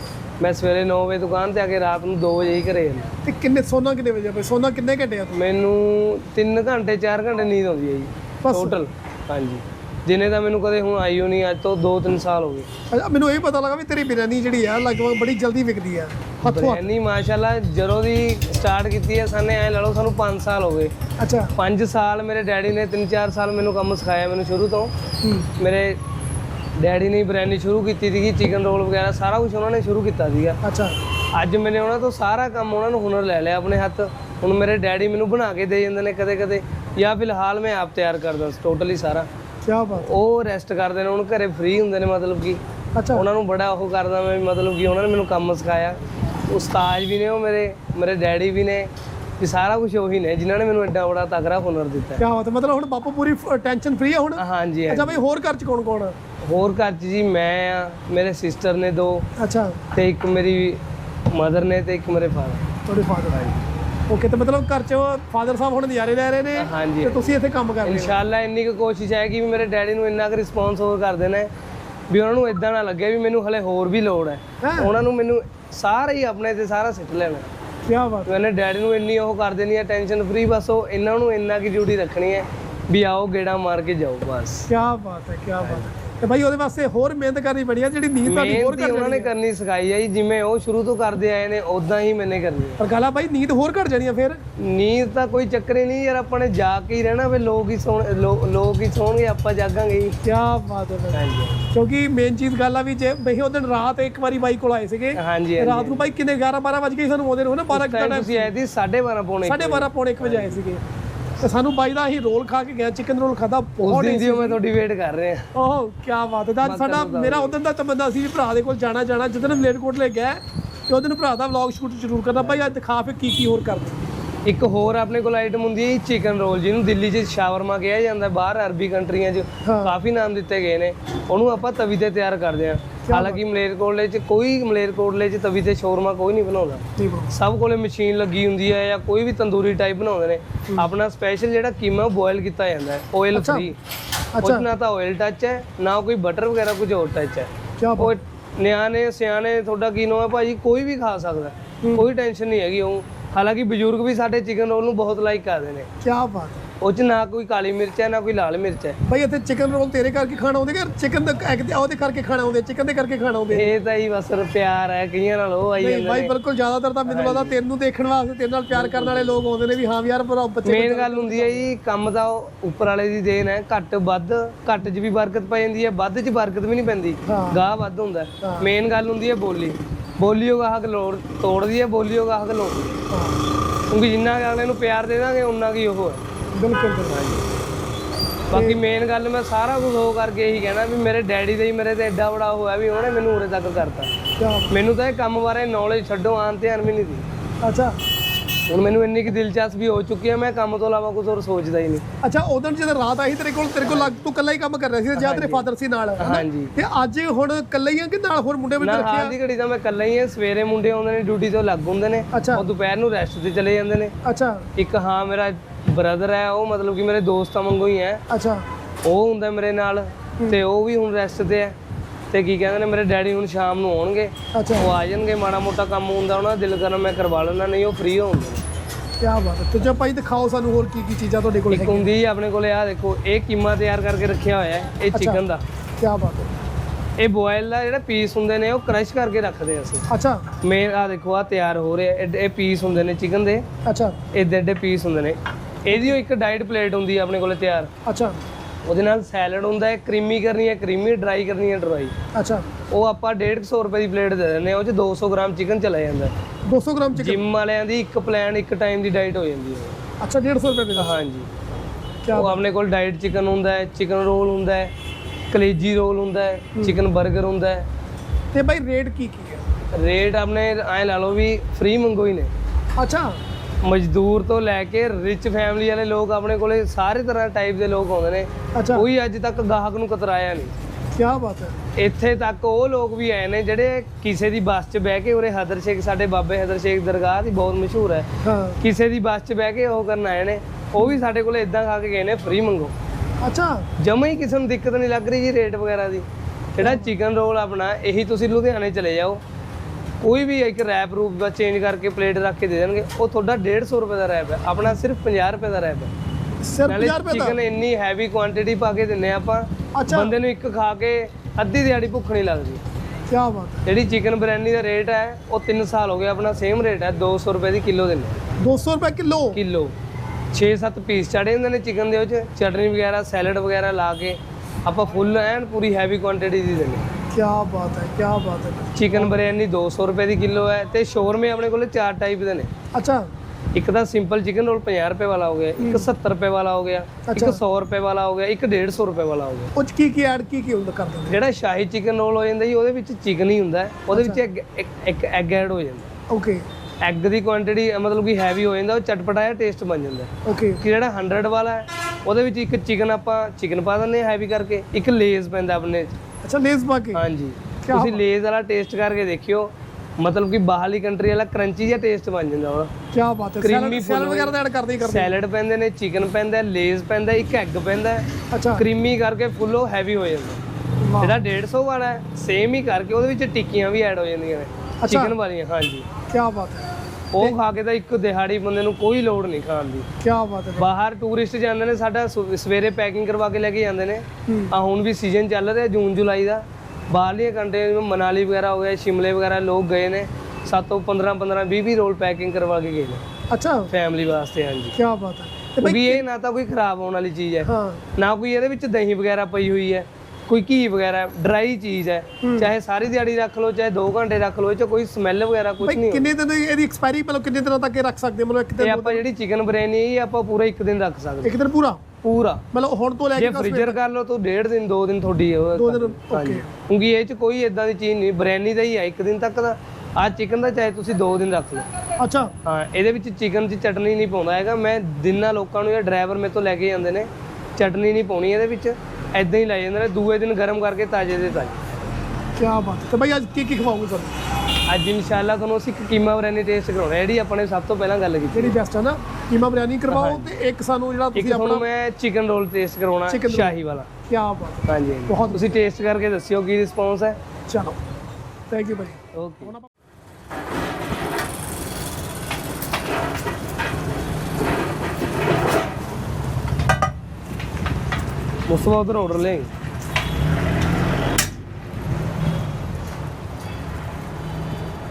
ਮੈਂ ਸਵੇਰੇ 9 ਵਜੇ ਦੁਕਾਨ ਤੇ ਆ ਕੇ ਰਾਤ ਨੂੰ 2 ਵਜੇ ਹੀ ਘਰੇ ਜਾਂਦਾ ਤੇ ਕਿੰਨੇ ਸੋਨਾ ਕਿੰਨੇ ਵਜੇ ਬਈ ਸੋਨਾ ਕਿੰਨੇ ਘੰਟੇ ਆ ਮੈਨੂੰ 3 ਘੰਟੇ 4 ਘੰਟੇ ਨੀਂਦ ਆਉਂਦੀ ਹੈ ਜੀ ਬਸ। ਟੋਟਲ ਹਾਂਜੀ। ਦਿਨੇ ਤਾਂ ਮੈਨੂੰ ਕਦੇ ਹੁਣ ਆਈ ਹੋ ਨਹੀਂ ਅੱਜ ਤੋਂ 2-3 ਸਾਲ ਹੋ ਗਏ। ਅੱਛਾ, ਮੈਨੂੰ ਇਹ ਪਤਾ ਲੱਗਾ ਵੀ ਤੇਰੀ ਬਿਰਿਆਨੀ ਜਿਹੜੀ ਆ ਲਗਭਗ ਬੜੀ ਜਲਦੀ ਵਿਕਦੀ ਆ ਹੱਥੋਂ ਹੱਥ। ਮਾਸ਼ਾਅੱਲਾ ਜਦੋਂ ਦੀ ਸਟਾਰਟ ਕੀਤੀ ਹੈ ਸਾਨੇ ਐ ਲਾ ਲਓ ਸਾਨੂੰ 5 ਸਾਲ ਹੋ ਗਏ। ਅੱਛਾ। 5 ਸਾਲ ਮੇਰੇ ਡੈਡੀ ਨੇ 3-4 ਸਾਲ ਮੈਨੂੰ ਕੰਮ ਸਿਖਾਇਆ ਮੈਨੂੰ ਸ਼ੁਰੂ ਤੋਂ। ਹੂੰ। ਮੇਰੇ ਡੈਡੀ ਨੇ ਹੀ ਬਿਰਿਆਨੀ ਸ਼ੁਰੂ ਕੀਤੀ ਸੀਗੀ ਚਿਕਨ ਰੋਲ ਵਗੈਰਾ ਸਾਰਾ ਕੁਝ ਉਹਨਾਂ ਨੇ ਸ਼ੁਰੂ ਕੀਤਾ ਸੀਗਾ। ਅੱਛਾ। ਅੱਜ ਮੈਨੇ ਉਹਨਾਂ ਤੋਂ ਸਾਰਾ ਕੰਮ ਉਹਨਾਂ ਨੂੰ ਹੁਨਰ ਲੈ ਲਿਆ ਆਪਣੇ ਹੱਥ। ਹੁਣ ਮੇਰੇ ਡੈਡੀ ਮੈਨੂੰ ਬਣਾ ਕੇ ਦੇ ਜਾਂਦੇ ਨੇ ਕਦੇ ਕਦੇ ਜਾਂ ਫਿਲਹਾਲ ਮੈਂ ਆਪ ਤਿਆਰ ਕਰਦਾ ਟੋਟਲੀ ਸਾਰਾ। ਕੀ ਬਾਤ ਉਹ ਰੈਸਟ ਕਰਦੇ ਨੇ ਹੁਣ ਘਰੇ ਫ੍ਰੀ ਹੁੰਦੇ ਨੇ ਮਤਲਬ ਕਿ। ਅੱਛਾ। ਉਹਨਾਂ ਨੂੰ ਬੜਾ ਉਹ ਕਰਦਾ ਮੈਂ ਮਤਲਬ ਕਿ ਉਹਨਾਂ ਨੇ ਮੈਨੂੰ ਕੰਮ ਸਿਖਾਇਆ। ਉਸਤਾਦ ਵੀ ਨੇ ਉਹ ਮੇਰੇ ਮੇਰੇ ਡੈਡੀ ਵੀ ਨੇ ਵੀ ਸਾਰਾ ਕੁਝ ਉਹੀ ਨੇ ਜਿਨ੍ਹਾਂ ਨੇ ਮੈਨੂੰ ਐਡਾ ਬੜਾ ਤਕੜਾ ਹੁਨਰ ਦਿੱਤਾ। ਕੀ ਬਾਤ ਹੈ। ਮਤਲਬ ਹੁਣ ਬਾਪੂ ਪੂਰੀ ਟੈਨਸ਼ਨ ਫ੍ਰੀ ਆ ਹੁਣ? ਹਾਂਜੀ ਹਾਂਜੀ। ਅੱਛਾ ਬਈ ਹੋਰ ਘਰ ਚ ਕੌਣ ਕੌਣ ਆ? ਹੋਰ ਘਰ 'ਚ ਜੀ ਮੈਂ ਆ ਮੇਰੇ ਸਿਸਟਰ ਨੇ ਦੋ ਅੱਛਾ। ਤੇ ਇੱਕ ਮੇਰੀ ਮਦਰ ਨੇ ਤੇ ਇੱਕ ਮੇਰੇ ਫਾਦਰ ਤੁਹਾਡੇ ਫਾਦਰ ਓਕੇ ਤੇ ਮਤਲਬ ਘਰ ਚ ਫਾਦਰ ਸਾਹਿਬ ਹੁਣ ਨਜ਼ਾਰੇ ਲੈ ਰਹੇ ਨੇ ਹਾਂਜੀ। ਤੇ ਤੁਸੀਂ ਇੱਥੇ ਕੰਮ ਕਰ ਰਹੇ ਹੋ? ਇਨਸ਼ਾਅੱਲਾ ਇੰਨੀ ਕੁ ਕੋਸ਼ਿਸ਼ ਹੈ ਕਿ ਵੀ ਮੇਰੇ ਡੈਡੀ ਨੂੰ ਇੰਨਾ ਕੁ ਰਿਸਪੌਂਸ ਹੋਰ ਕਰਦੇ ਨੇ ਵੀ ਉਹਨਾਂ ਨੂੰ ਇਦਾਂ ਨਾ ਲੱਗੇ ਵੀ ਮੈਨੂੰ ਹਲੇ ਹੋਰ ਵੀ ਲੋੜ ਹੈ। ਹੈਂ? ਉਹਨਾਂ ਨੂੰ ਮੈਨੂੰ ਸਾਰਾ ਹੀ ਆਪਣੇ ਤੇ ਸਾਰਾ ਸਿੱਟ ਲੈਣਾ। ਕੀ ਬਾਤ ਮੈਨੇ ਡੈਡੀ ਨੂੰ ਇੰਨੀ ਉਹ ਕਰ ਦੇਣੀ ਹੈ ਟੈਨਸ਼ਨ ਫ੍ਰੀ ਬਸ ਉਹ ਇਹਨਾਂ ਨੂੰ ਇੰਨਾ ਕੀ ਡਿਊਟੀ ਰੱਖਣੀ ਹੈ ਵੀ ਆਓ ਗੇੜਾ ਮਾਰ ਕੇ ਜਾਓ ਬਸ। ਕੀ ਬਾਤ ਹੈ ਕੀ ਬਾਤ ਹੈ। ਤੇ ਭਾਈ ਉਹਦੇ ਵਾਸਤੇ ਹੋਰ ਮਿਹਨਤ ਕਰਨੀ ਬੜੀ ਆ ਜਿਹੜੀ ਨੀਂਦ ਤੁਹਾਡੀ ਹੋਰ ਘਟ ਉਹਨਾਂ ਨੇ ਕਰਨੀ ਸਿਖਾਈ ਹੈ ਜੀ ਜਿਵੇਂ ਉਹ ਸ਼ੁਰੂ ਤੋਂ ਕਰਦੇ ਆਏ ਨੇ ਉਦਾਂ ਹੀ ਮੈਨੇ ਕਰਨੀ ਪਰ ਗੱਲ ਆ ਭਾਈ ਨੀਂਦ ਹੋਰ ਘਟ ਜਾਣੀ ਆ ਫਿਰ? ਨੀਂਦ ਤਾਂ ਕੋਈ ਚੱਕਰ ਹੀ ਨਹੀਂ ਯਾਰ ਆਪਾਂ ਨੇ ਜਾ ਕੇ ਹੀ ਰਹਿਣਾ ਵੀ ਲੋਕ ਹੀ ਸੌਣ ਲੋਕ ਹੀ ਸੌਣਗੇ ਆਪਾਂ ਜਾਗਾਂਗੇ ਕੀ ਬਾਤ ਹੈ ਹਾਂਜੀ। ਕਿਉਂਕਿ ਮੇਨ ਚੀਜ਼ ਗੱਲ ਆ ਵੀ ਜੇ ਬਈ ਉਹ ਦਿਨ ਰਾਤ ਇੱਕ ਵਾਰੀ ਬਾਈ ਕੋਲ ਆਏ ਸੀਗੇ ਹਾਂਜੀ ਰਾਤ ਨੂੰ ਬਾਈ ਕਿੰਨੇ 11 12 ਵਜ ਸਾਨੂੰ ਆਉਂਦੇ ਨੂੰ ਹਨਾ 12 ਟਾਈਮ ਘੰਟੇ ਤੁਸੀਂ ਆਏ ਸੀ 12:30 ਪੌਣੇ ਸਾਢੇ 12 ਪੌਣੇ 1 ਵਜੇ ਆਏ ਸੀਗੇ। ਤੇ ਸਾਨੂੰ ਬਾਈ ਦਾ ਅਸੀਂ ਰੋਲ ਖਾ ਕੇ ਗਿਆ ਚਿਕਨ ਰੋਲ ਖਾਦਾ ਉਸ ਬਹੁਤ ਦਿਨ ਮੈਂ ਤੁਹਾਡੀ ਵੇਟ ਕਰ ਰਿਹਾ। ਓਹ ਕੀ ਬਾਤ ਹੈ। ਦਾ ਸਾਡਾ ਮੇਰਾ ਉਦੋਂ ਦਾ ਤਮੰਨਾ ਸੀ ਵੀ ਭਰਾ ਦੇ ਕੋਲ ਜਾਣਾ ਜਾਣਾ। ਜਦੋਂ ਮਲੇਰਕੋਟ ਲੈ ਗਿਆ ਤੇ ਉਹਦੇ ਨੂੰ ਭਰਾ ਦਾ ਵਲੌਗ ਸ਼ੂਟ ਜ਼ਰੂਰ ਕਰਨਾ। ਭਾਈ ਅੱਜ ਦਿਖਾ ਫੇ ਕੀ ਕੀ ਹੋਰ ਕਰਦੇ। ਇੱਕ ਹੋਰ ਆਪਣੇ ਕੋਲ ਆਈਟਮ ਹੁੰਦੀ ਹੈ ਚਿਕਨ ਰੋਲ ਜਿਹਨੂੰ ਦਿੱਲੀ 'ਚ ਸ਼ਾਵਰਮਾ ਕਿਹਾ ਜਾਂਦਾ। ਬਾਹਰ ਅਰਬੀ ਕੰਟਰੀਆਂ 'ਚ। ਕਾਫੀ ਨਾਮ ਦਿੱਤੇ ਗਏ ਨੇ। ਉਹਨੂੰ ਆਪਾਂ ਤਵੀ ਤੇ ਤਿਆਰ ਕਰਦੇ ਹਾਂ। ਹਾਲਾਂਕਿ ਮਲੇਰਕੋਟਲੇ 'ਚ ਕੋਈ ਮਲੇਰਕੋਟਲੇ 'ਚ ਤਵੀ ਤੇ ਸ਼ਾਵਰਮਾ ਕੋਈ ਨਹੀਂ ਬਣਾਉਂਦਾ। ਸਭ ਕੋਲੇ ਮਸ਼ੀਨ ਲੱਗੀ ਹੁੰਦੀ ਹੈ ਜਾਂ ਕੋਈ ਵੀ ਤੰਦੂਰੀ ਟਾਈਪ ਬਣਾਉਂਦੇ ਨੇ। ਆਪਣਾ ਸਪੈਸ਼ਲ ਜਿਹੜਾ ਕੀਮਾ ਬੋਇਲ ਕੀਤਾ ਜਾਂਦਾ ਹੈ ਆਇਲ। ਫ੍ਰੀ ਉਹ ਨਾ ਤਾਂ ਆਇਲ ਟੱਚ ਹੈ ਨਾ ਕੋਈ ਬਟਰ ਵਗੈਰਾ ਕੁਝ ਹੋਰ ਟੱਚ ਹੈ। ਉਹ ਨਿਆਣੇ ਸਿਆਣੇ ਤੁਹਾਡਾ ਕੀ ਨਾਮ ਹੈ ਭਾਜੀ ਕੋਈ ਵੀ ਖਾ ਸਕਦਾ। ਕੋਈ ਟੈਨਸ਼ਨ ਨਹੀਂ ਹੈਗੀ ਉਹ ਹਾਲਾਂਕਿ ਬਜ਼ੁਰਗ ਵੀ ਸਾਡੇ ਚਿਕਨ ਰੋਲ ਨੂੰ ਬਹੁਤ ਲਾਈਕ ਕਰਦੇ ਨੇ। ਕੀ ਬਾਤ ਹੈ। ਉਹ 'ਚ ਨਾ ਕੋਈ ਕਾਲੀ ਮਿਰਚ ਹੈ ਨਾ ਕੋਈ ਲਾਲ ਮਿਰਚ ਹੈ। ਭਾਈ ਇੱਥੇ ਚਿਕਨ ਰੋਲ ਤੇਰੇ ਕਰਕੇ ਖਾਣਾ ਆਉਂਦੇ ਕਿ ਚਿਕਨ ਦਾ ਐਗ ਤੇ ਉਹਦੇ ਕਰਕੇ ਖਾਣਾ ਆਉਂਦੇ ਚਿਕਨ ਦੇ ਕਰਕੇ ਖਾਣਾ ਆਉਂਦੇ? ਇਹ ਤਾਂ ਹੀ ਬਸ ਪਿਆਰ ਹੈ ਕਈਆਂ ਨਾਲ ਉਹ ਆਈ ਨਹੀਂ ਜਾਂਦੇ ਭਾਈ ਨੇ। ਬਿਲਕੁਲ ਜ਼ਿਆਦਾਤਰ ਤਾਂ ਮੈਨੂੰ ਲੱਗਦਾ ਤੈਨੂੰ ਦੇਖਣ ਵਾਸਤੇ ਤੇਰੇ ਨਾਲ ਪਿਆਰ ਕਰਨ ਵਾਲੇ ਲੋਕ ਆਉਂਦੇ ਨੇ ਵੀ ਹਾਂ ਯਾਰ ਭਰਾ ਬੱਚੇ ਮੇਨ ਗੱਲ ਹੁੰਦੀ ਹੈ ਜੀ ਕੰਮ ਦਾ ਉੱਪਰ ਵਾਲੇ ਦੀ ਦੇਣ ਹੈ ਘੱਟ ਵੱਧ ਘੱਟ 'ਚ ਵੀ ਬਰਕਤ ਪੈ ਜਾਂਦੀ ਹੈ ਵੱਧ 'ਚ ਬਰਕਤ ਵੀ ਨਹੀਂ ਪੈਂਦੀ। ਗਾਹ ਵੱਧ ਹੁੰਦਾ। ਮੇਨ ਗੱਲ ਹੁੰਦੀ ਹੈ ਬੋਲੀ। ਬੋਲੀ ਉਹ ਗਾਹਕ ਲੋੜ ਤੋੜਦੀ ਹੈ ਬੋਲੀ ਉਹ ਗਾਹਕ ਲੋੜ। ਹਾਂ ਕਿਉਂਕਿ ਜਿੰਨਾ ਅਗਲੇ ਨੂੰ ਪਿਆਰ ਦੇ ਦਾਂਗੇ ਉਨਾ ਕੀ ਉਹ ਹੈ। ਬਿਲਕੁਲ ਬਿਲਕੁਲ ਬਾਕੀ ਮੇਨ ਗੱਲ ਮੈਂ ਸਾਰਾ ਕੁਝ ਉਹ ਕਰਕੇ ਇਹੀ ਕਹਿਣਾ ਵੀ ਮੇਰੇ ਡੈਡੀ ਦਾ ਹੀ ਮੇਰੇ ਤੇ ਐਡਾ ਬੜਾ ਹੋਇਆ ਵੀ ਉਹਨੇ ਮੈਨੂੰ ਉਰੇ ਤੱਕ ਕਰਤਾ। ਮੈਨੂੰ ਤਾਂ ਇਹ ਕੰਮ ਬਾਰੇ ਨੌਲੇਜ ਛੱਡੋ ਆਨ ਧਿਆਨ ਵੀ ਨਹੀਂ ਦੀ। ਅੱਛਾ। ਹੁਣ ਮੈਨੂੰ ਇੰਨੀ ਕਿ ਦਿਲਚਸਪੀ ਹੋ ਚੁੱਕੀ ਹੈ ਮੈਂ ਕੰਮ ਤੋਂ ਇਲਾਵਾ ਕੁਝ ਹੋਰ ਸੋਚਦਾ ਹੀ ਨਹੀਂ। ਅੱਛਾ ਉਦੋਂ ਜਦੋਂ ਰਾਤ ਆਈ ਤੇਰੇ ਕੋਲ ਤੇਰੇ ਕੋਲ ਲੱਗ ਤੂੰ ਇਕੱਲਾ ਹੀ ਕੰਮ ਕਰ ਰਿਹਾ ਸੀ ਜਾਂ ਤੇਰੇ ਫਾਦਰ ਸੀ ਨਾਲ? ਹਨਾ? ਹਾਂਜੀ। ਤੇ ਅੱਜ ਹੁਣ ਇਕੱਲਾ ਹੀ ਆ ਕਿ ਨਾਲ ਹੋਰ ਮੁੰਡੇ ਵੀ ਨਾ ਰੱਖਿਆ ਹਾਲ ਦੀ ਘੜੀ ਤਾਂ ਮੈਂ ਇਕੱਲਾ ਹੀ ਹਾਂ ਸਵੇਰੇ ਮੁੰਡੇ ਆਉਂਦੇ ਨੇ ਡਿਊਟੀ ਤੋਂ ਲੱਗ ਹੁੰਦੇ ਨੇ। ਅੱਛਾ। ਉਹ ਦੁਪਹਿਰ ਨੂੰ ਰੈਸਟ ਤੇ ਚਲੇ ਜਾਂਦੇ ਨੇ। ਅੱਛਾ। ਇੱਕ ਹਾਂ ਮੇਰਾ ਬ੍ਰਦਰ ਹੈ ਉਹ ਮਤਲਬ ਕਿ ਮੇਰੇ ਦੋਸਤਾਂ ਵਾਂਗੂ ਹੀ ਹੈ। ਅੱਛਾ। ਉਹ ਹੁੰਦਾ ਮੇਰੇ ਨਾਲ ਤੇ ਉਹ ਵੀ ਹੁਣ ਰੈਸਟ ਤੇ ਹੈ। ਤੇ ਕੀ ਕਹਿੰਦੇ ਨੇ ਮੇਰੇ ਡੈਡੀ ਹੁਣ ਸ਼ਾਮ ਨੂੰ ਆਉਣਗੇ। ਉਹ ਆ ਜਾਣਗੇ ਮਾੜਾ ਮੋਟਾ ਕੰਮ ਹੁੰਦਾ ਉਹਨਾਂ ਦਾ ਦਿਲ ਕਰਨਾ ਮੈਂ ਕਰਵਾ ਲੈਣਾ ਨਹੀਂ ਉਹ ਫ੍ਰੀ ਹੁੰਦੇ ਨੇ ਕੀ ਬਾਤ ਹੈ। ਤੇ ਜੇ ਭਾਈ ਦਿਖਾਓ ਸਾਨੂੰ ਹੋਰ ਕੀ ਕੀ ਚੀਜ਼ਾਂ ਤੁਹਾਡੇ ਕੋਲ ਇੱਕ ਹੈਗੀਆਂ? ਹੁੰਦੀ ਹੈ ਆਪਣੇ ਕੋਲੇ ਆ ਦੇਖੋ ਇਹ ਕੀਮਾ ਤਿਆਰ ਕਰਕੇ ਰੱਖਿਆ ਹੋਇਆ ਹੈ ਇਹ ਚਿਕਨ ਦਾ। ਕੀ ਬਾਤ ਹੈ। ਇਹ ਬੋਇਲ ਦਾ ਜਿਹੜਾ ਪੀਸ ਹੁੰਦੇ ਨੇ ਉਹ ਕ੍ਰਸ਼ ਕਰਕੇ ਰੱਖਦੇ ਅਸੀਂ। ਅੱਛਾ। ਮੇਨ ਆ ਦੇਖੋ ਆ ਤਿਆਰ ਹੋ ਰਿਹਾ ਇਹ ਪੀਸ ਹੁੰਦੇ ਨੇ ਚਿਕਨ ਦੇ। ਅੱਛਾ। ਏਡੇ ਏਡੇ ਪੀਸ ਹੁੰਦੇ ਨੇ। ਇਹਦੀ ਇੱਕ ਡਾਈਟ ਪਲੇਟ ਹੁੰਦੀ ਆਪਣੇ ਕੋਲੇ ਤਿਆਰ। ਅੱਛਾ। ਉਹਦੇ ਨਾਲ ਸੈਲਡ ਹੁੰਦਾ ਹੈ ਕਰੀਮੀ ਕਰਨੀ ਹੈ ਕਰੀਮੀ ਡਰਾਈ ਕਰਨੀ ਹੈ ਡਰਾਈ। ਅੱਛਾ। ਉਹ ਆਪਾਂ 150 ਰੁਪਏ ਦੀ ਪਲੇਟ ਦੇ ਦਿੰਦੇ ਆ ਉਹ ਚ 200 ਗ੍ਰਾਮ ਚਿਕਨ ਚਲਾ ਜਾਂਦਾ ਹੈ। 200 ਗ੍ਰਾਮ ਚਿਕਨ? ਜਿਮ ਵਾਲਿਆਂ ਦੀ ਇੱਕ ਪਲਾਨ ਇੱਕ ਟਾਈਮ ਦੀ ਡਾਈਟ ਹੋ ਜਾਂਦੀ ਹੈ। ਅੱਛਾ 150 ਰੁਪਏ ਦਾ? ਹਾਂਜੀ। ਉਹ ਆਪਣੇ ਕੋਲ ਡਾਈਟ ਚਿਕਨ ਹੁੰਦਾ ਹੈ ਚਿਕਨ ਰੋਲ ਹੁੰਦਾ ਹੈ ਕਲੇਜੀ ਰੋਲ ਹੁੰਦਾ ਹੈ ਚਿਕਨ 버ਗਰ ਹੁੰਦਾ ਹੈ। ਤੇ ਭਾਈ ਰੇਟ ਕੀ ਕੀ ਹੈ? ਰੇਟ ਆਪਣੇ ਐ ਲਾ ਲਓ ਵੀ ਫ੍ਰੀ ਮੰਗੋ ਹੀ ਨੇ। ਅੱਛਾ। ਮਜ਼ਦੂਰ ਤੋਂ ਲੈ ਕੇ ਰਿਚ ਫੈਮਿਲੀ ਵਾਲੇ ਲੋਕ ਆਪਣੇ ਕੋਲੇ ਸਾਰੇ ਤਰ੍ਹਾਂ ਟਾਈਪ ਦੇ ਲੋਕ ਆਉਂਦੇ ਨੇ। ਅੱਛਾ। ਕੋਈ ਅੱਜ ਤੱਕ ਗਾਹਕ ਨੂੰ ਕਤਰਾਇਆ ਨਹੀਂ। ਕੀ ਬਾਤ ਹੈ। ਇੱਥੇ ਤੱਕ ਉਹ ਲੋਕ ਵੀ ਆਏ ਨੇ ਜਿਹੜੇ ਕਿਸੇ ਦੀ ਬੱਸ 'ਚ ਬਹਿ ਕੇ ਉਰੇ ਹਦਰ ਸ਼ੇਖ ਸਾਡੇ ਬਾਬੇ ਹਦਰ ਸ਼ੇਖ ਦਰਗਾਹ ਦੀ ਬਹੁਤ ਮਸ਼ਹੂਰ ਹੈ। ਹਾਂ। ਕਿਸੇ ਦੀ ਬੱਸ 'ਚ ਬਹਿ ਕੇ ਉਹ ਕਰਨ ਆਏ ਨੇ ਉਹ ਵੀ ਸਾਡੇ ਕੋਲੇ ਇਦਾਂ ਖਾ ਕੇ ਗਏ ਨੇ ਫ੍ਰੀ ਮੰਗੋ। ਅੱਛਾ। ਜਮਾ ਹੀ ਕਿਸੇ ਨੂੰ ਦਿੱਕਤ ਨਹੀਂ ਲੱਗ ਰਹੀ ਜੀ ਰੇਟ ਵਗੈਰਾ ਦੀ। ਜਿਹੜਾ ਚਿਕਨ ਰੋਲ ਆਪਣਾ ਇਹੀ ਤੁਸੀਂ ਲੁਧਿਆਣੇ ਚਲੇ ਜਾਓ। ਕੋਈ ਵੀ ਇੱਕ ਰੈਪ ਰੂਪ ਦਾ ਚੇਂਜ ਕਰਕੇ ਪਲੇਟ ਰੱਖ ਕੇ ਦੇ ਦੇਣਗੇ ਉਹ ਤੁਹਾਡਾ 150 ਰੁਪਏ ਦਾ ਰੈਪ ਹੈ। ਆਪਣਾ ਸਿਰਫ 50 ਰੁਪਏ ਦਾ ਰੈਪ ਹੈ। ਸਿਰਫ ਨਾਲੇ 50 ਰੁਪਏ ਦਾ? ਚਿਕਨ ਇੰਨੀ ਹੈਵੀ ਕੁਆਂਟੀਟੀ ਪਾ ਕੇ ਦਿੰਨੇ ਆਪਾਂ ਬੰਦੇ ਨੂੰ ਇੱਕ ਖਾ ਕੇ ਅੱਧੀ ਦਿਹਾੜੀ ਭੁੱਖ ਨਹੀਂ ਲੱਗਦੀ। ਕੀ ਬਾਤ ਹੈ। ਜਿਹੜੀ ਚਿਕਨ ਬਿਰਿਆਨੀ ਦਾ ਰੇਟ ਹੈ ਉਹ 3 ਸਾਲ ਹੋ ਗਏ ਆਪਣਾ ਸੇਮ ਰੇਟ ਹੈ 200 ਰੁਪਏ ਦੀ ਕਿਲੋ ਦਿੰਦੇ 200 ਰੁਪਏ ਕਿਲੋ? ਕਿਲੋ। 6-7 ਪੀਸ ਚੜੇ ਹੁੰਦੇ ਨੇ ਚਿਕਨ ਦੇ ਵਿੱਚ ਚਟਨੀ ਵਗੈਰਾ ਸੈਲਡ ਵਗੈਰਾ ਲਾ ਕੇ ਆਪਾਂ ਫੁੱਲ ਐਨ ਪੂਰੀ ਹੈਵੀ ਕੁਆਂਟੀਟੀ ਦੀ ਦਿੰਦੇ ਕੀ ਬਾਤ ਹੈ ਕੀ ਬਾਤ ਹੈ। ਚਿਕਨ ਬਿਰਿਆਨੀ 200 ਰੁਪਏ ਦੀ ਕਿਲੋ ਹੈ ਤੇ ਸ਼ੋਰਮੇ ਆਪਣੇ ਕੋਲ ਚਾਰ ਟਾਈਪ ਦੇ ਨੇ। ਅੱਛਾ। ਇੱਕ ਤਾਂ ਸਿੰਪਲ ਚਿਕਨ ਰੋਲ 50 ਰੁਪਏ ਵਾਲਾ ਹੋ ਗਿਆ ਇੱਕ 70 ਰੁਪਏ ਵਾਲਾ ਹੋ ਗਿਆ ਇੱਕ ਅੱਛਾ। 100 ਰੁਪਏ ਵਾਲਾ ਹੋ ਗਿਆ ਇੱਕ 150 ਰੁਪਏ ਵਾਲਾ ਹੋ ਗਿਆ। ਉਹ ਚ ਕੀ ਕੀ ਐਡ ਕੀ ਕੀ ਹੁੰਦਾ ਕਰ ਦਿੰਦੇ ਜਿਹੜਾ ਸ਼ਾਹੀ ਚਿਕਨ ਰੋਲ ਹੋ ਜਾਂਦਾ ਜੀ ਉਹਦੇ ਵਿੱਚ ਚਿਕਨ ਹੀ ਹੁੰਦਾ ਉਹਦੇ ਵਿੱਚ ਇੱਕ ਐਗ ਐਡ ਹੋ ਜਾਂਦਾ। ਓਕੇ ਐਗ ਦੀ ਕੁਆਂਟੀਟੀ ਮਤਲਬ ਕਿ ਹੈਵੀ ਹੋ ਜਾਂਦਾ ਉਹ ਚਟਪਟਾ ਜਿਹਾ ਟੇਸਟ ਬਣ ਜਾਂਦਾ। ਓਕੇ ਕਿ ਜਿਹੜਾ 100 ਵਾਲਾ ਹੈ ਉਹਦੇ ਵਿੱਚ ਇੱਕ ਚਿਕਨ ਆਪਾਂ ਚਿਕਨ ਪਾ ਦਿੰਦੇ ਹਾਂ ਹੈਵੀ ਕਰਕੇ ਇੱਕ ਲੇਜ਼ ਪੈਂਦਾ ਆਪਣੇ ਅੱਛਾ ਲੇਜ਼ ਪਾ ਕੇ? ਹਾਂਜੀ। ਤੁਸੀਂ ਲੇਜ਼ ਵਾਲਾ ਟੇਸਟ ਕਰਕੇ ਦੇਖਿਓ ਮਤਲਬ ਕਿ ਬਾਹਰਲੀ ਕੰਟਰੀ ਵਾਲਾ ਕਰੰਚੀ ਜਿਹਾ ਟੇਸਟ ਬਣ ਜਾਂਦਾ ਉਹਦਾ। ਕੀ ਬਾਤ ਹੈ। Creamy ਸੈਲਡ ਵਗੈਰਾ ਤਾਂ ਐਡ ਕਰਦੇ ਹੀ ਕਰਦੇ। ਸੈਲਡ ਪੈਂਦੇ ਨੇ ਚਿਕਨ ਪੈਂਦਾ ਲੇਜ਼ ਪੈਂਦਾ ਇੱਕ ਐਗ ਪੈਂਦਾ। ਅੱਛਾ। ਕਰੀਮੀ ਕਰਕੇ ਫੁੱਲੋ ਹੈਵੀ ਹੋ ਜਾਂਦਾ। ਜਿਹੜਾ 150 ਵਾਲਾ ਹੈ ਸੇਮ ਹੀ ਕਰਕੇ ਉਹਦੇ ਵਿੱਚ ਟਿੱਕੀਆਂ ਵੀ ਐਡ ਹੋ ਜਾਂਦੀਆਂ ਨੇ। ਅੱਛਾ। ਚਿਕਨ ਵਾਲੀਆਂ ਹਾਂਜੀ। ਕੀ ਬਾਤ ਹੈ। ਉਹ ਖਾ ਕੇ ਤਾਂ ਇੱਕ ਦਿਹਾੜੀ ਬੰਦੇ ਨੂੰ ਕੋਈ ਲੋੜ ਨਹੀਂ ਖਾਣ ਦੀ। ਕੀ ਬਾਤ ਹੈ। ਬਾਹਰ ਟੂਰਿਸਟ ਜਾਂਦੇ ਨੇ ਸਾਡਾ ਸੁ- ਸਵੇਰੇ ਪੈਕਿੰਗ ਕਰਵਾ ਕੇ ਲੈ ਕੇ ਜਾਂਦੇ ਨੇ। ਹੂੰ। ਆ ਹੁਣ ਵੀ ਸੀਜ਼ਨ ਚੱਲ ਰਿਹਾ ਜੂਨ ਜੁਲਾਈ ਦਾ। ਬਾਹਰਲੀਆਂ ਕੰਟਰੀਆਂ ਜਿਵੇਂ ਮਨਾਲੀ ਵਗੈਰਾ ਹੋ ਗਿਆ ਸ਼ਿਮਲੇ ਵਗੈਰਾ ਲੋਕ ਗਏ ਨੇ। ਸਾਤੋਂ 15 15 20 20 ਰੋਲ ਪੈਕਿੰਗ ਕਰਵਾ ਕੇ ਗਏ ਨੇ। ਅੱਛਾ। ਫੈਮਿਲੀ ਵਾਸਤੇ ਹਾਂਜੀ। ਕੀ ਬਾਤ ਹੈ। ਤੇ ਇਹ ਨਾ ਤਾਂ ਕੋਈ ਖਰਾਬ ਹੋਣ ਵਾਲੀ ਚੀਜ਼ ਹੈ। ਹਾਂ। ਨਾ ਕੋਈ ਇਹਦੇ ਵਿੱਚ ਦਹੀਂ ਵਗੈਰਾ ਪਈ ਹੋਈ ਹੈ। ਕੋਈ ਘੀ ਵਗੈਰਾ ਡਰਾਈ ਚੀਜ਼ ਹੈ ਚਾਹੇ ਸਾਰੀ ਦਿਹਾੜੀ ਰੱਖ ਲਓ ਚਾਹੇ 2 ਘੰਟੇ ਰੱਖ ਲਓ ਇਹ ਚ ਕੋਈ ਸਮੈਲ ਵਗੈਰਾ ਕੁਝ ਨਹੀਂ ਕਿੰਨੇ ਦਿਨ ਇਹਦੀ ਐਕਸਪਾਇਰੀ ਮਤਲਬ ਕਿੰਨੇ ਦਿਨਾਂ ਤੱਕ ਇਹ ਰੱਖ ਸਕਦੇ? ਮਤਲਬ ਇੱਕ ਇਹ ਦਿਨ ਆਪਾਂ ਜਿਹੜੀ ਚਿਕਨ ਬਿਰਿਆਨੀ ਹੈ ਇਹ ਆਪਾਂ ਪੂਰਾ ਇੱਕ ਦਿਨ ਰੱਖ ਸਕਦੇ ਇੱਕ ਦਿਨ ਪੂਰਾ? ਪੂਰਾ। ਮਤਲਬ ਹੁਣ ਤੋਂ ਲੈ ਕੇ ਫ੍ਰੀਜ਼ਰ ਕਰ ਲਓ ਤਾਂ ਡੇਢ ਦਿਨ 2 ਦਿਨ ਤੁਹਾਡੀ ਹੈ ਉਹ ਦੋ ਦਿਨ ਓਕੇ ਕਿਉਂਕਿ ਇਹ ਚ ਕੋਈ ਇਦਾਂ ਦੀ ਚੀਜ਼ ਨਹੀਂ ਬਿਰਿਆਨੀ ਦਾ ਹੀ ਹੈ ਇੱਕ ਦਿਨ ਤੱਕ ਦਾ। ਆ ਚਿਕਨ ਦਾ ਚਾਹੇ ਤੁਸੀਂ 2 ਦਿਨ ਰੱਖ ਲਓ। ਅੱਛਾ। ਹਾਂ ਇਹਦੇ ਵਿੱਚ ਚਿਕਨ 'ਚ ਚਟਨੀ ਨਹੀਂ ਪਾਉਂਦਾ ਹੈਗਾ। ਮੈਂ ਦਿਨਾਂ ਲੋਕਾਂ ਨੂੰ ਇਹ ਡਰਾਈਵਰ ਮੇਰੇ ਤੋਂ ਲੈ ਕੇ ਜਾਂਦੇ ਨੇ ਚਟਨੀ ਨਹੀਂ ਪਾਉਣੀ ਇਹਦੇ ਵਿੱਚ। ਐਦਾਂ ਹੀ ਲੈ ਜਾਂਦੇ ਨੇ ਦੂਏ ਦਿਨ ਗਰਮ ਕਰਕੇ ਤਾਜ਼ੇ ਦੇ ਤਾਜ਼ੇ। ਕੀ ਬਾਤ ਹੈ। ਤੇ ਭਾਈ ਅੱਜ ਕੀ ਕੀ ਖਵਾਓਗੇ ਸਾਨੂੰ ਅੱਜ ਇਨਸ਼ਾਅੱਲਾ ਤੁਹਾਨੂੰ ਅਸੀਂ ਇੱਕ ਕੀਮਾ ਬਿਰਿਆਨੀ ਟੇਸਟ ਕਰਾਉਣਾ। ਹੈ, ਜਿਹੜੀ ਆਪਾਂ ਨੇ ਸਭ ਤੋਂ ਪਹਿਲਾਂ ਗੱਲ ਕੀਤੀ। ਜਿਹੜੀ ਬੈਸਟ ਹੈ ਨਾ ਕੀਮਾ ਬਿਰਿਆਨੀ ਕਰਵਾਓ ਤੇ ਇੱਕ ਸਾਨੂੰ ਜਿਹੜਾ ਇੱਕ ਤੁਸੀਂ ਤੁਹਾਨੂੰ ਆਪਣਾ ਮੈਂ ਚਿਕਨ ਰੋਲ ਟੇਸਟ ਕਰਾਉਣਾ Chicken roll। ਸ਼ਾਹੀ ਵਾਲਾ। ਕੀ ਬਾਤ ਹੈ। ਹਾਂਜੀ ਹਾਂਜੀ। ਬਹੁਤ ਤੁਸੀਂ ਟੇਸਟ ਕਰਕੇ ਦੱਸਿਓ ਕੀ ਰਿਸਪੌਂਸ ਹੈ। ਚਲੋ। ਥੈਂਕ ਯੂ ਭਾਈ ਓਕੇ ਹੁਣ ਆਪਾਂ ਉਧਰ ਆਰਡਰ ਲੈ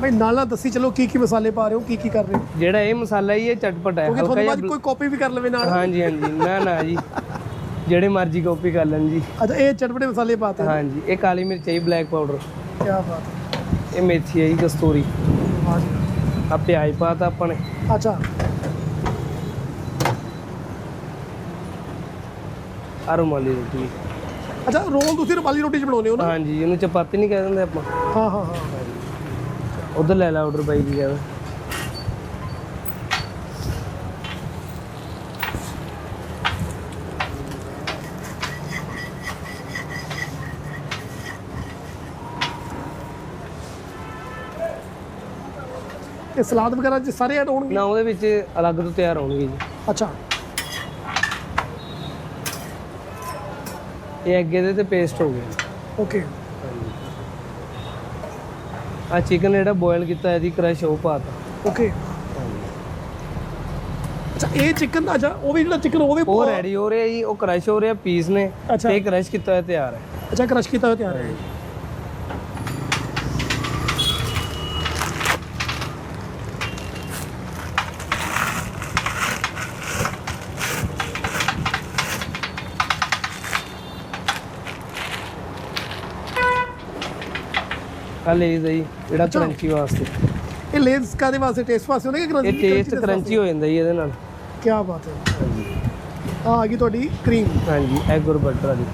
ਭਾਈ ਨਾਲ ਦੱਸੀ ਚਲੋ ਕੀ ਕੀ ਮਸਾਲੇ ਪਾ ਰਹੇ ਹੋ ਕੀ ਕੀ ਕਰ ਰਹੇ ਹੋ? ਜਿਹੜਾ ਇਹ ਮਸਾਲਾ ਹੀ ਇਹ ਚਟਪਟ ਹੈ। ਕਿਉਂਕਿ ਤੁਹਾਨੂੰ ਬਾਅਦ ਕੋਈ ਕਾਪੀ ਵੀ ਕਰ ਲਵੇ ਨਾਲ। ਹਾਂਜੀ ਹਾਂਜੀ। ਨਾ ਨਾ ਜੀ। ਜਿਹੜੇ ਮਰਜ਼ੀ ਕਾਪੀ ਕਰ ਲੈਣ ਜੀ। ਅੱਛਾ ਇਹ ਚਟਪਟੇ ਮਸਾਲੇ ਪਾਤੇ। ਹਾਂਜੀ। ਇਹ ਕਾਲੀ ਮਿਰਚ ਹੈ ਬਲੈਕ ਪਾਊਡਰ ਕੀ ਬਾਤ ਹੈ। ਇਹ ਮੇਥੀ ਹੈ ਜੀ ਕਸਤੂਰੀ। ਆ ਪਿਆਜ਼ ਪਾਤਾ ਆਪਾਂ ਨੇ। ਅੱਛਾ। ਆ ਰੁਮਾਲੀ ਰੋਟੀ। ਅੱਛਾ ਰੋਲ ਤੁਸੀਂ ਰੁਮਾਲੀ ਰੋਟੀ ਚ ਬਣਾਉਂਦੇ ਹੋ ਨਾ? ਹਾਂਜੀ ਇਹਨੂੰ ਚਪਾਤੀ ਨਹੀਂ ਕਹਿ ਦਿੰਦੇ ਆਪਾਂ। ਹਾਂ ਹਾਂ ਹਾਂ। ਉਧਰ ਲੈ ਲਾ ਆਰਡਰ ਬਾਈ ਜੀ ਕਹਿੰਦਾ। ਇਹ ਸਲਾਦ ਵਗੈਰਾ ਚ ਸਾਰੇ ਐਡ ਹੋਣਗੇ? ਨਾ ਉਹਦੇ ਵਿੱਚ ਅਲੱਗ ਤੋਂ ਤਿਆਰ ਹੋਣਗੇ ਜੀ। ਅੱਛਾ। ਇਹ ਅੱਗੇ ਦੇ ਤੇ ਪੇਸਟ ਹੋ ਗਿਆ ਓਕੇ ਆ ਚਿਕਨ ਜਿਹੜਾ ਬੋਇਲ ਕੀਤਾ ਇਹਦੀ ਕ੍ਰਸ਼ ਉਹ ਪਾਤਾ ਓਕੇ ਅੱਛਾ ਇਹ ਚਿਕਨ ਅੱਛਾ ਉਹ ਵੀ ਜਿਹੜਾ ਚਿਕਨ ਉਹ ਵੀ ਉਹ ਰੈਡੀ ਹੋ ਰਿਹਾ ਜੀ ਉਹ ਕ੍ਰਸ਼ ਹੋ ਰਿਹਾ ਪੀਸ ਨੇ। ਅੱਛਾ। ਤੇ ਕ੍ਰਸ਼ ਕੀਤਾ ਹੋਇਆ ਤਿਆਰ ਹੈ। ਅੱਛਾ ਕ੍ਰਸ਼ ਕੀਤਾ ਹੋਇਆ ਤਿਆਰ ਹੈ। ਲੇਜ਼ ਹੈ ਜੀ ਜਿਹੜਾ। ਕਰੰਚੀ ਵਾਸਤੇ। ਇਹ ਲੇਜ਼ ਕਾਦੇ ਵਾਸਤੇ? ਟੇਸਟ ਵਾਸਤੇ ਹੁੰਦੇ ਕਿ ਕਰੰਚੀ ਇਹ ਟੇਸਟ ਕਰੰਚੀ ਹੋ ਜਾਂਦਾ ਜੀ ਇਹਦੇ ਨਾਲ। ਕੀ ਬਾਤ ਹੈ। ਆ ਆ ਗਈ ਤੁਹਾਡੀ ਕਰੀਮ ਹਾਂਜੀ ਐਗ ਔਰ ਬਟਰ ਵਾਲੀ।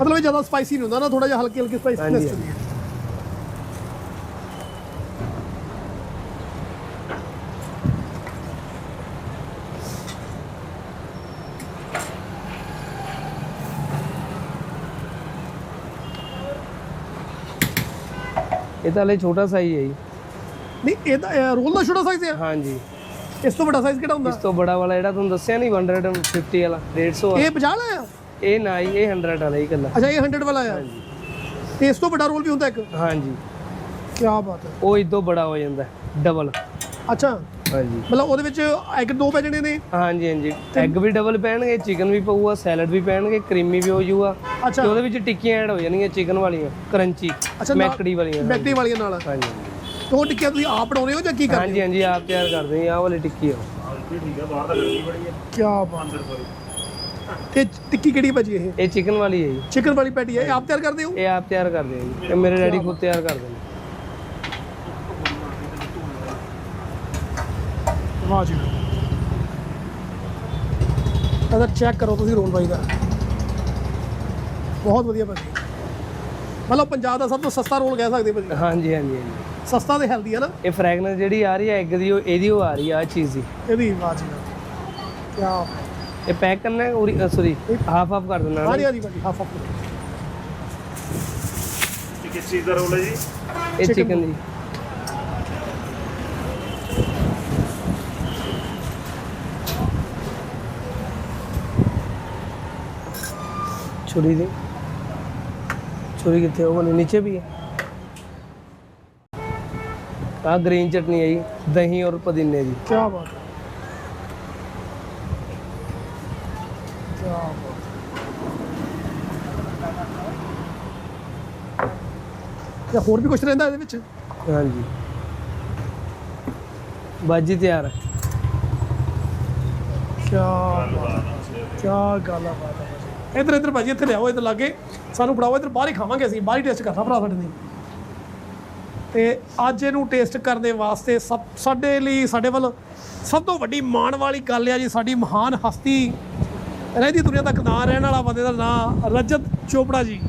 ਮਤਲਬ ਇਹ ਜ਼ਿਆਦਾ ਸਪਾਈਸੀ ਨਹੀਂ ਹੁੰਦਾ ਨਾ ਥੋੜਾ ਜਿਹਾ ਹਲਕੀ ਹਲਕੀ ਸਪਾਈਸੀਨੈਸ ਹਾਂਜੀ, ਹੁੰਦੀ ਹੈ। ਇਹ ਤਾਂ ਹਲੇ ਛੋਟਾ ਸਾਈਜ਼ ਹੈ ਜੀ। ਨਹੀਂ ਇਹਦਾ ਰੋਲ ਦਾ ਛੋਟਾ ਸਾਈਜ਼ ਹੈ? ਹਾਂਜੀ। ਇਸ ਤੋਂ ਵੱਡਾ ਸਾਈਜ਼ ਕਿਹੜਾ ਇਸ ਹੁੰਦਾ ਤੋਂ ਬੜਾ ਵਾਲਾ ਜਿਹੜਾ ਤੁਹਾਨੂੰ ਦੱਸਿਆ ਨਹੀਂ 150 ਵਾਲਾ 150 ਵਾਲਾ। ਇਹ 50 ਵਾਲਾ ਆ ਇਹ ਨਾ ਜੀ ਇਹ 100 ਵਾਲਾ ਹੀ ਇਕੱਲਾ। ਅੱਛਾ ਇਹ 100 ਵਾਲਾ ਆ ਤੇ ਇਸ ਤੋਂ ਵੱਡਾ ਰੋਲ ਵੀ ਹੁੰਦਾ ਇੱਕ? ਹਾਂਜੀ। ਕੀ ਬਾਤ ਹੈ। ਉਹ ਇਦੋਂ ਬੜਾ ਹੋ ਜਾਂਦਾ ਡਬਲ ਅੱਛਾ। ਹਾਂਜੀ। ਮਤਲਬ ਉਹਦੇ ਵਿੱਚ ਐਗ ਦੋ ਪੈ ਜਣੇ ਨੇ? ਹਾਂਜੀ ਹਾਂਜੀ। ਐਗ ਵੀ ਡਬਲ ਪੈਣਗੇ ਚਿਕਨ ਵੀ ਪਊਗਾ ਸੈਲਡ ਵੀ ਪੈਣਗੇ ਕਰੀਮੀ ਵੀ ਹੋ ਅੱਛਾ। ਤੇ ਉਹਦੇ ਵਿੱਚ ਟਿੱਕੀਆਂ ਐਡ ਹੋ ਜਾਣਗੀਆਂ ਚਿਕਨ ਵਾਲੀਆਂ ਕਰੰਚੀ ਮੈਕੜੀ ਵਾਲੀਆਂ ਬੈਕਰੀ ਵਾਲੀਆਂ ਨਾਲ। ਹਾਂਜੀ। ਤੇ ਉਹ ਟਿੱਕੀਆਂ ਤੁਸੀਂ ਆਪ ਬਣਾਉਂਦੇ ਹੋ ਜਾਂ ਕੀ ਕਰਦੇ ਹਾਂਜੀ ਹਾਂਜੀ ਆਪ ਤਿਆਰ ਕਰਦੇ ਹਾਂ ਆਹ ਵਾਲੀ ਟਿੱਕੀ ਆ। ਕੀ ਬਾਤ ਹੈ। ਤੇ ਟਿੱਕੀ ਕਿਹੜੀ ਭਾਜੀ ਇਹ? ਇਹ ਚਿਕਨ ਵਾਲੀ ਹੈ ਜੀ। ਚਿਕਨ ਵਾਲੀ ਪੈਟੀ ਹੈ ਇਹ ਆਪ ਤਿਆਰ ਕਰਦੇ ਹੋ? ਇਹ ਆਪ ਤਿਆਰ ਕਰਦੇ ਆ ਜੀ। ਇਹ ਮੇਰੇ ਡੈਡੀ ਖੁਦ ਤਿਆਰ ਕਰਦੇ ਨੇ। ਵਾਹ ਜੀ ਅਗਰ ਚੈੱਕ ਕਰੋ ਤੁਸੀਂ ਰੋਲ ਬਾਈ ਦਾ। ਬਹੁਤ ਵਧੀਆ ਭਾਜੀ। ਮਤਲਬ ਪੰਜਾਬ ਦਾ ਸਭ ਤੋਂ ਸਸਤਾ ਰੋਲ ਕਹਿ ਸਕਦੇ ਭਾਜੀ। ਹਾਂਜੀ ਹਾਂਜੀ ਹਾਂਜੀ। ਸਸਤਾ ਤੇ ਹੈਲਦੀ ਹੈ ਨਾ। ਇਹ ਫ੍ਰੈਗਨੈਂਸ ਜਿਹੜੀ ਆ ਰਹੀ ਹੈ ਐਗ ਦੀ ਉਹ ਇਹਦੀ ਉਹ ਆ ਰਹੀ ਆ ਆਹ ਚੀਜ਼ ਦੀ। ਇਹਦੀ ਵਾਹ ਜੀ ਕੀ ਇਹ ਪੈਕ ਕਰਨਾ ਹੈ ਸੌਰੀ ਹਾਫ ਹਾਫ ਕਰ ਦੇਣਾ ਹਾਂਜੀ ਹਾਂਜੀ ਭਾਜੀ ਹਾਫ ਹਾਫ ਇਹ ਕਿਸ ਚੀਜ਼ ਦਾ ਰੋਲ ਹੈ ਜੀ? ਇਹ ਚਿਕਨ ਦੀ। ਛੁਰੀ ਦੀ ਛੁਰੀ ਕਿੱਥੇ ਉਹ ਵਾਲੀ ਨੀਚੇ ਵੀ ਹੈ ਆ ਗ੍ਰੀਨ ਚਟਨੀ ਹੈ ਜੀ ਦਹੀਂ ਔਰ ਪੁਦੀਨੇ ਦੀ ਕੀ ਬਾਤ ਹੈ ਕੀ ਬਾਤ ਤੇ ਹੋਰ ਵੀ ਕੁਝ ਰਹਿੰਦਾ ਇਹਦੇ ਵਿੱਚ ਹਾਂਜੀ ਬਾਜੀ ਤਿਆਰ ਹੈ ਕੀ ਕੀ ਗੱਲ ਆ ਬਾਤ ਹੈ ਭਾਜੀ ਇੱਧਰ ਇੱਧਰ ਭਾਜੀ ਇੱਥੇ ਲਿਆਓ ਇੱਧਰ ਲਾਗੇ। ਸਾਨੂੰ ਫੜਾਓ ਇੱਧਰ ਬਾਹਰ ਹੀ ਖਾਵਾਂਗੇ ਅਸੀਂ ਬਾਹਰ ਹੀ ਟੇਸਟ ਕਰਨਾ ਭਰਾ ਸਾਡੇ ਨੇ ਤੇ ਅੱਜ ਇਹਨੂੰ ਟੇਸਟ ਕਰਨ ਦੇ ਵਾਸਤੇ ਸਭ ਸਾਡੇ ਲਈ ਸਾਡੇ ਵੱਲ ਸਭ ਤੋਂ ਵੱਡੀ ਮਾਣ ਵਾਲੀ ਗੱਲ ਆ ਜੀ ਸਾਡੀ ਮਹਾਨ ਹਸਤੀ ਰਹਿੰਦੀ ਦੁਨੀਆ ਤੱਕ ਨਾਂ ਰਹਿਣ ਵਾਲਾ ਬੰਦੇ ਦਾ ਨਾਂ ਰਜਤ ਚੋਪੜਾ ਜੀ।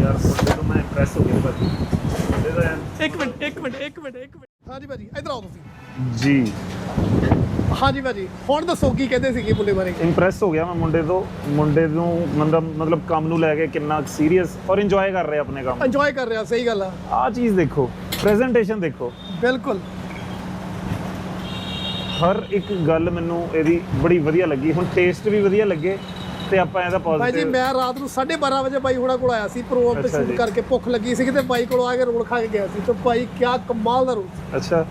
ਯਾਰ ਤੋਂ ਮੈਂ ਇੰਪ੍ਰੈਸ ਹੋ ਗਿਆ ਭਾਜੀ। ਦਾ ਹੈ ਇੱਕ ਮਿੰਟ ਇੱਕ ਮਿੰਟ ਇੱਕ ਮਿੰਟ ਇੱਕ ਮਿੰਟ। ਹਾਂਜੀ ਭਾਜੀ ਇੱਧਰ ਆਓ ਤੁਸੀਂ। ਜੀ। ਹਾਂਜੀ ਭਾਜੀ ਹੁਣ ਦੱਸੋ ਕੀ ਕਹਿੰਦੇ ਸੀਗੇ ਮੁੰਡੇ ਬਾਰੇ? ਇੰਪ੍ਰੈਸ ਹੋ ਗਿਆ ਮੈਂ ਮੁੰਡੇ ਤੋਂ ਮੁੰਡੇ ਨੂੰ ਮਤਲਬ ਮਤਲਬ ਕੰਮ ਨੂੰ ਲੈ ਕੇ ਕਿੰਨਾ ਸੀਰੀਅਸ ਔਰ ਇੰਜੋਏ ਕਰ ਰਿਹਾ ਆਪਣੇ ਕੰਮ। ਇੰਜੋਏ ਕਰ ਰਿਹਾ ਸਹੀ ਗੱਲ ਆ। ਆਹ ਚੀਜ਼ ਦੇਖੋ ਪ੍ਰੈਜੈਂਟੇਸ਼ਨ ਦੇਖੋ। ਬਿਲਕੁਲ। ਹਰ ਇੱਕ ਗੱਲ ਮੈਨੂੰ ਇਹਦੀ ਬੜੀ ਵਧੀਆ ਲੱਗੀ ਹੁਣ ਟੇਸਟ ਵੀ ਵਧੀਆ ਲੱਗੇ ਤੇ ਆਪਾਂ ਇਹਦਾ ਭਾਈ ਜੀ ਪੋਜ਼ਿਟਿਵ ਮੈਂ ਰਾਤ ਨੂੰ 12:30 ਵਜੇ ਬਾਈ ਹੁਣਾਂ ਕੋਲ ਆਇਆ ਸੀ ਪ੍ਰੋਗਰਾਮ ਤੇ ਸ਼ੂਟ। ਕਰਕੇ ਭੁੱਖ ਲੱਗੀ ਸੀ ਤੇ ਬਾਈ ਕੋਲ ਆ ਕੇ ਰੋਲ ਖਾ ਕੇ ਗਿਆ ਸੀ। ਤੇ ਭਾਈ ਕਿਆ ਕਮਾਲ ਦਾ ਰੋਲ। ਅੱਛਾ।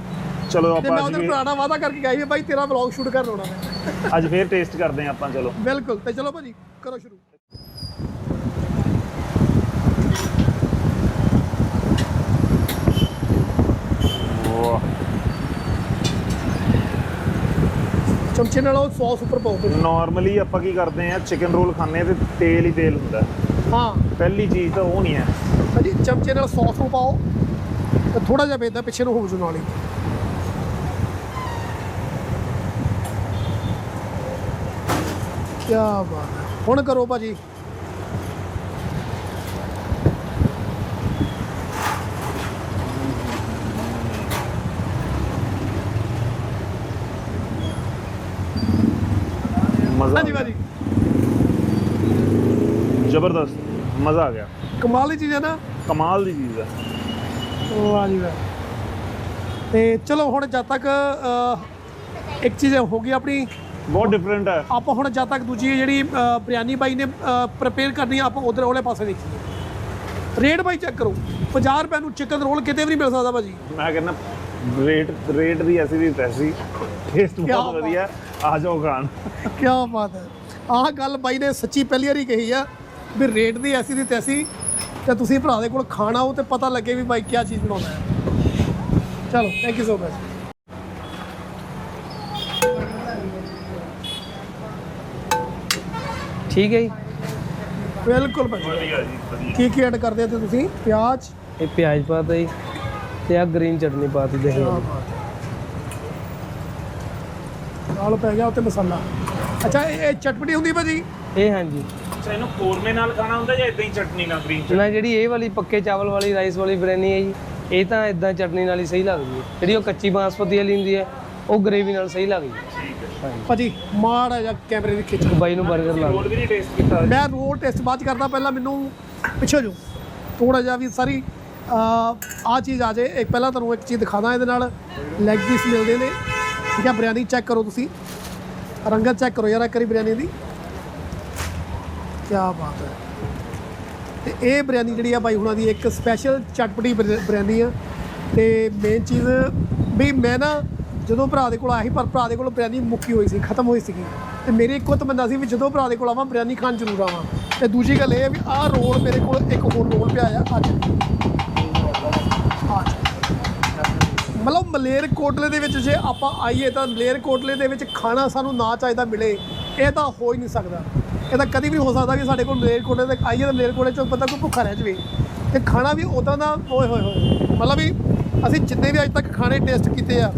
ਚਲੋ ਤੇ ਆਪਾਂ ਮੈਂ ਅੱਜ ਉਹਦੇ ਵੀ ਪੁਰਾਣਾ ਵਾਅਦਾ ਕਰਕੇ ਗਿਆ ਸੀ ਬਾਈ ਤੇਰਾ ਵਲੌਗ ਸ਼ੂਟ ਕਰਨ ਆਉਣਾ ਮੈਂ। ਅੱਜ ਫੇਰ ਟੇਸਟ ਕਰਦੇ ਹਾਂ ਆਪਾਂ ਚਲੋ। ਬਿਲਕੁਲ ਤੇ ਚਲੋ ਭਾਜੀ ਕਰੋ ਸ਼ੁਰੂ। ਚਮਚੇ ਨਾਲ ਉਹ ਸੌਸ ਉੱਪਰ ਪਾਓ ਤੁਸੀਂ। ਨਾਰਮਲੀ ਆਪਾਂ ਕੀ ਕਰਦੇ ਆ ਚਿਕਨ ਰੋਲ ਖਾਂਦੇ ਆ ਤੇ ਤੇਲ ਹੀ ਤੇਲ ਹੁੰਦਾ। ਹਾਂ। ਪਹਿਲੀ ਚੀਜ਼ ਤਾਂ ਉਹ ਨਹੀਂ ਹੈ। ਭਾਜੀ ਚਮਚੇ ਨਾਲ ਸੌਸ ਨੂੰ ਪਾਓ ਤੇ ਥੋੜਾ ਜਿਹਾ ਵੇਦਾ ਪਿੱਛੇ ਨੂੰ ਹੋ ਜੂ ਨਾਲ ਹੀ। ਕੀ ਬਾਤ ਹੈ। ਹੁਣ ਕਰੋ ਭਾਜੀ। ਮਜ਼ਾ ਹਾਂਜੀ। ਭਾਜੀ। ਜ਼ਬਰਦਸਤ। ਮਜ਼ਾ ਆ ਗਿਆ। ਕਮਾਲ ਦੀ ਚੀਜ਼ ਹੈ ਨਾ? ਕਮਾਲ ਦੀ ਚੀਜ਼ ਹੈ। ਵਾਹ ਜੀ ਵਾਹ। ਤੇ ਚਲੋ ਹੁਣ ਜਦ ਤੱਕ ਅਹ, ਇੱਕ ਚੀਜ਼ ਹੋ ਗਈ ਆਪਣੀ ਬਹੁਤ ਡਿਫਰੈਂਟ ਹੈ। ਆਪਾਂ ਹੁਣ ਜਦ ਤੱਕ ਦੂਜੀ ਜਿਹੜੀ ਬਿਰਿਆਨੀ ਬਾਈ ਨੇ ਪ੍ਰਪੇਅਰ ਕਰਨੀ ਆਪਾਂ ਉਧਰ ਵਾਲੇ ਪਾਸੇ ਦੇਖੀਏ। ਰੇਟ ਬਾਈ ਚੈੱਕ ਕਰੋ। 50 ਰੁਪਏ ਨੂੰ ਚਿਕਨ ਰੋਲ ਕਿਤੇ ਵੀ ਨਹੀਂ ਮਿਲ ਸਕਦਾ ਭਾਜੀ। ਮੈਂ ਕਹਿੰਦਾ ਰੇਟ ਰੇਟ ਦੀ ਐਸੀ ਦੀ ਤੈਸੀ। ਟੇਸਟ ਬਹੁਤ। ਵਧੀਆ। ਆ ਜਾਓ ਖਾਣ। ਕੀ ਬਾਤ ਹੈ। ਆਹ ਗੱਲ ਬਾਈ ਨੇ ਸੱਚੀ ਪਹਿਲੀ ਵਾਰੀ ਕਹੀ ਆ ਵੀ ਰੇਟ ਦੀ ਐਸੀ ਦੀ ਤੈਸੀ ਤੇ ਤੁਸੀਂ ਭਰਾ ਦੇ ਕੋਲ ਖਾਣਾ ਆਓ ਤੇ ਪਤਾ ਲੱਗੇ ਵੀ ਬਾਈ ਕੀ ਚੀਜ਼ ਬਣਾਉਂਦਾ ਹੈ। ਚਲੋ ਥੈਂਕ ਯੂ ਸੋ ਮਚ ਠੀਕ ਹੈ ਜੀ? ਬਿਲਕੁਲ ਭਾਜੀ। ਵਧੀਆ ਜੀ ਵਧੀਆ ਕੀ ਕੀ ਐਡ ਕਰਦੇ ਤੇ ਤੁਸੀਂ? ਪਿਆਜ਼? ਇਹ ਪਿਆਜ਼ ਪਾਤਾ ਜੀ ਤੇ ਆ ਗ੍ਰੀਨ ਚਟਨੀ ਪਾਤੀ ਹੈ ਨਾਲ ਪੈ ਗਿਆ ਉੱਤੇ ਮਸਾਲਾ। ਅੱਛਾ ਇਹ ਇਹ ਚਟਪਟੀ ਹੁੰਦੀ ਭਾਜੀ? ਇਹ ਹਾਂਜੀ। ਅੱਛਾ ਇਹਨੂੰ ਕੋਰਮੇ ਨਾਲ ਖਾਣਾ ਹੁੰਦਾ ਜਾਂ ਇਦਾਂ ਹੀ ਚਟਨੀ ਨਾਲ ਗ੍ਰੀਨ ਨਾ ਜਿਹੜੀ ਇਹ ਵਾਲੀ ਪੱਕੇ ਚਾਵਲ ਵਾਲੀ ਰਾਈਸ ਵਾਲੀ ਬਿਰਿਆਨੀ ਹੈ ਜੀ ਇਹ ਤਾਂ ਇਦਾਂ ਚਟਨੀ ਨਾਲ ਹੀ ਸਹੀ ਲੱਗਦੀ ਹੈ। ਜਿਹੜੀ ਉਹ ਕੱਚੀ ਬਾਸਮਤੀ ਵਾਲੀ ਹੁੰਦੀ ਹੈ ਉਹ ਗ੍ਰੇਵੀ ਨਾਲ ਸਹੀ ਲੱਗਦੀ ਹੈ। ਭਾਜੀ ਮਾੜਾ ਜਿਹਾ ਕੈਮਰੇ ਦੀ ਖਿੱਚ। ਬਾਈ ਨੂੰ 버ਗਰ ਲਾ ਰੋਲ ਵੀ ਨਹੀਂ ਟੇਸਟ ਕੀਤਾ ਮੈਂ ਰੋਲ ਟੈਸਟ ਬਾਅਦ 'ਚ ਕਰਦਾ ਪਹਿਲਾਂ ਮੈਨੂੰ ਪਿੱਛੇ ਜੋ ਥੋੜਾ ਜਿਹਾ ਵੀ ਸਾਰੀ ਆ ਚੀਜ਼ ਆ ਜੇ। ਇੱਕ ਪਹਿਲਾਂ ਤੁਹਾਨੂੰ ਇੱਕ ਚੀਜ਼ ਦਿਖਾਦਾ ਇਹਦੇ ਨਾਲ। ਲੈਗ ਪੀਸ ਮਿਲਦੇ ਨੇ। ਠੀਕ ਹੈ ਬਿਰਿਆਨੀ ਚੈੱਕ ਕਰੋ ਤੁਸੀਂ। ਰੰਗਤ ਚੈੱਕ ਕਰੋ ਯਾਰ ਇੱਕ ਵਾਰੀ ਬਿਰਿਆਨੀ ਦੀ। ਕੀ ਬਾਤ ਹੈ। ਤੇ ਇਹ ਬਿਰਿਆਨੀ ਜਿਹੜੀ ਆ ਬਾਈ ਹੁਣਾਂ ਦੀ ਇੱਕ ਸਪੈਸ਼ਲ ਚਟਪਟੀ ਬਿਰ- ਬਿਰਿਆਨੀ ਆ। ਤੇ ਮੇਨ ਚੀਜ਼ ਵੀ ਮੈਂ ਨਾ ਜਦੋਂ ਭਰਾ ਦੇ ਕੋਲ ਆਇਆ ਸੀ, ਪਰ ਭਰਾ ਦੇ ਕੋਲ ਬਿਰਿਆਨੀ ਮੁੱਕੀ ਹੋਈ ਸੀ, ਖਤਮ ਹੋਈ ਸੀਗੀ। ਤੇ ਮੇਰੀ ਇੱਕੋ ਤਮੰਨਾ ਸੀ ਵੀ ਜਦੋਂ ਭਰਾ ਦੇ ਕੋਲ ਆਵਾਂ, ਬਿਰਿਆਨੀ ਖਾਣ ਜ਼ਰੂਰ ਆਵਾਂ। ਤੇ ਦੂਜੀ ਗੱਲ ਇਹ ਹੈ ਵੀ ਆਹ ਰੋਲ ਮੇਰੇ ਕੋਲ ਇੱਕ ਹੋਰ ਰੋਲ ਪਿਆ ਆ, ਅੱਜ। ਮਤਲਬ ਮਲੇਰ ਕੋਟਲੇ ਦੇ ਵਿੱਚ ਜੇ ਆਪਾਂ ਆਈਏ ਤਾਂ ਮਲੇਰ ਕੋਟਲੇ ਦੇ ਵਿੱਚ ਖਾਣਾ ਸਾਨੂੰ ਨਾ ਚਾਹੀਦਾ ਮਿਲੇ, ਇਹ ਤਾਂ ਹੋ ਹੀ ਨਹੀਂ ਸਕਦਾ। ਇਹ ਤਾਂ ਕਦੀ ਵੀ ਹੋ ਸਕਦਾ ਕਿ ਸਾਡੇ ਕੋਲ ਮਲੇਰ ਕੋਟਲੇ ਤੇ ਆਈਏ ਤਾਂ ਮਲੇਰ ਕੋਟਲੇ ਚ ਬੰਦਾ ਕੋਈ ਭੁੱਖਾ ਰਹਿ ਜਾਵੇ। ਤੇ ਖਾਣਾ ਵੀ ਉਦਾਂ ਦਾ ਓਏ ਹੋਏ ਹੋਏ। ਮਤਲਬ ਵੀ ਅਸੀਂ ਜਿੰਨੇ ਵੀ ਅੱਜ ਤੱਕ ਖਾਣੇ ਟੇਸਟ ਕੀਤੇ ਆ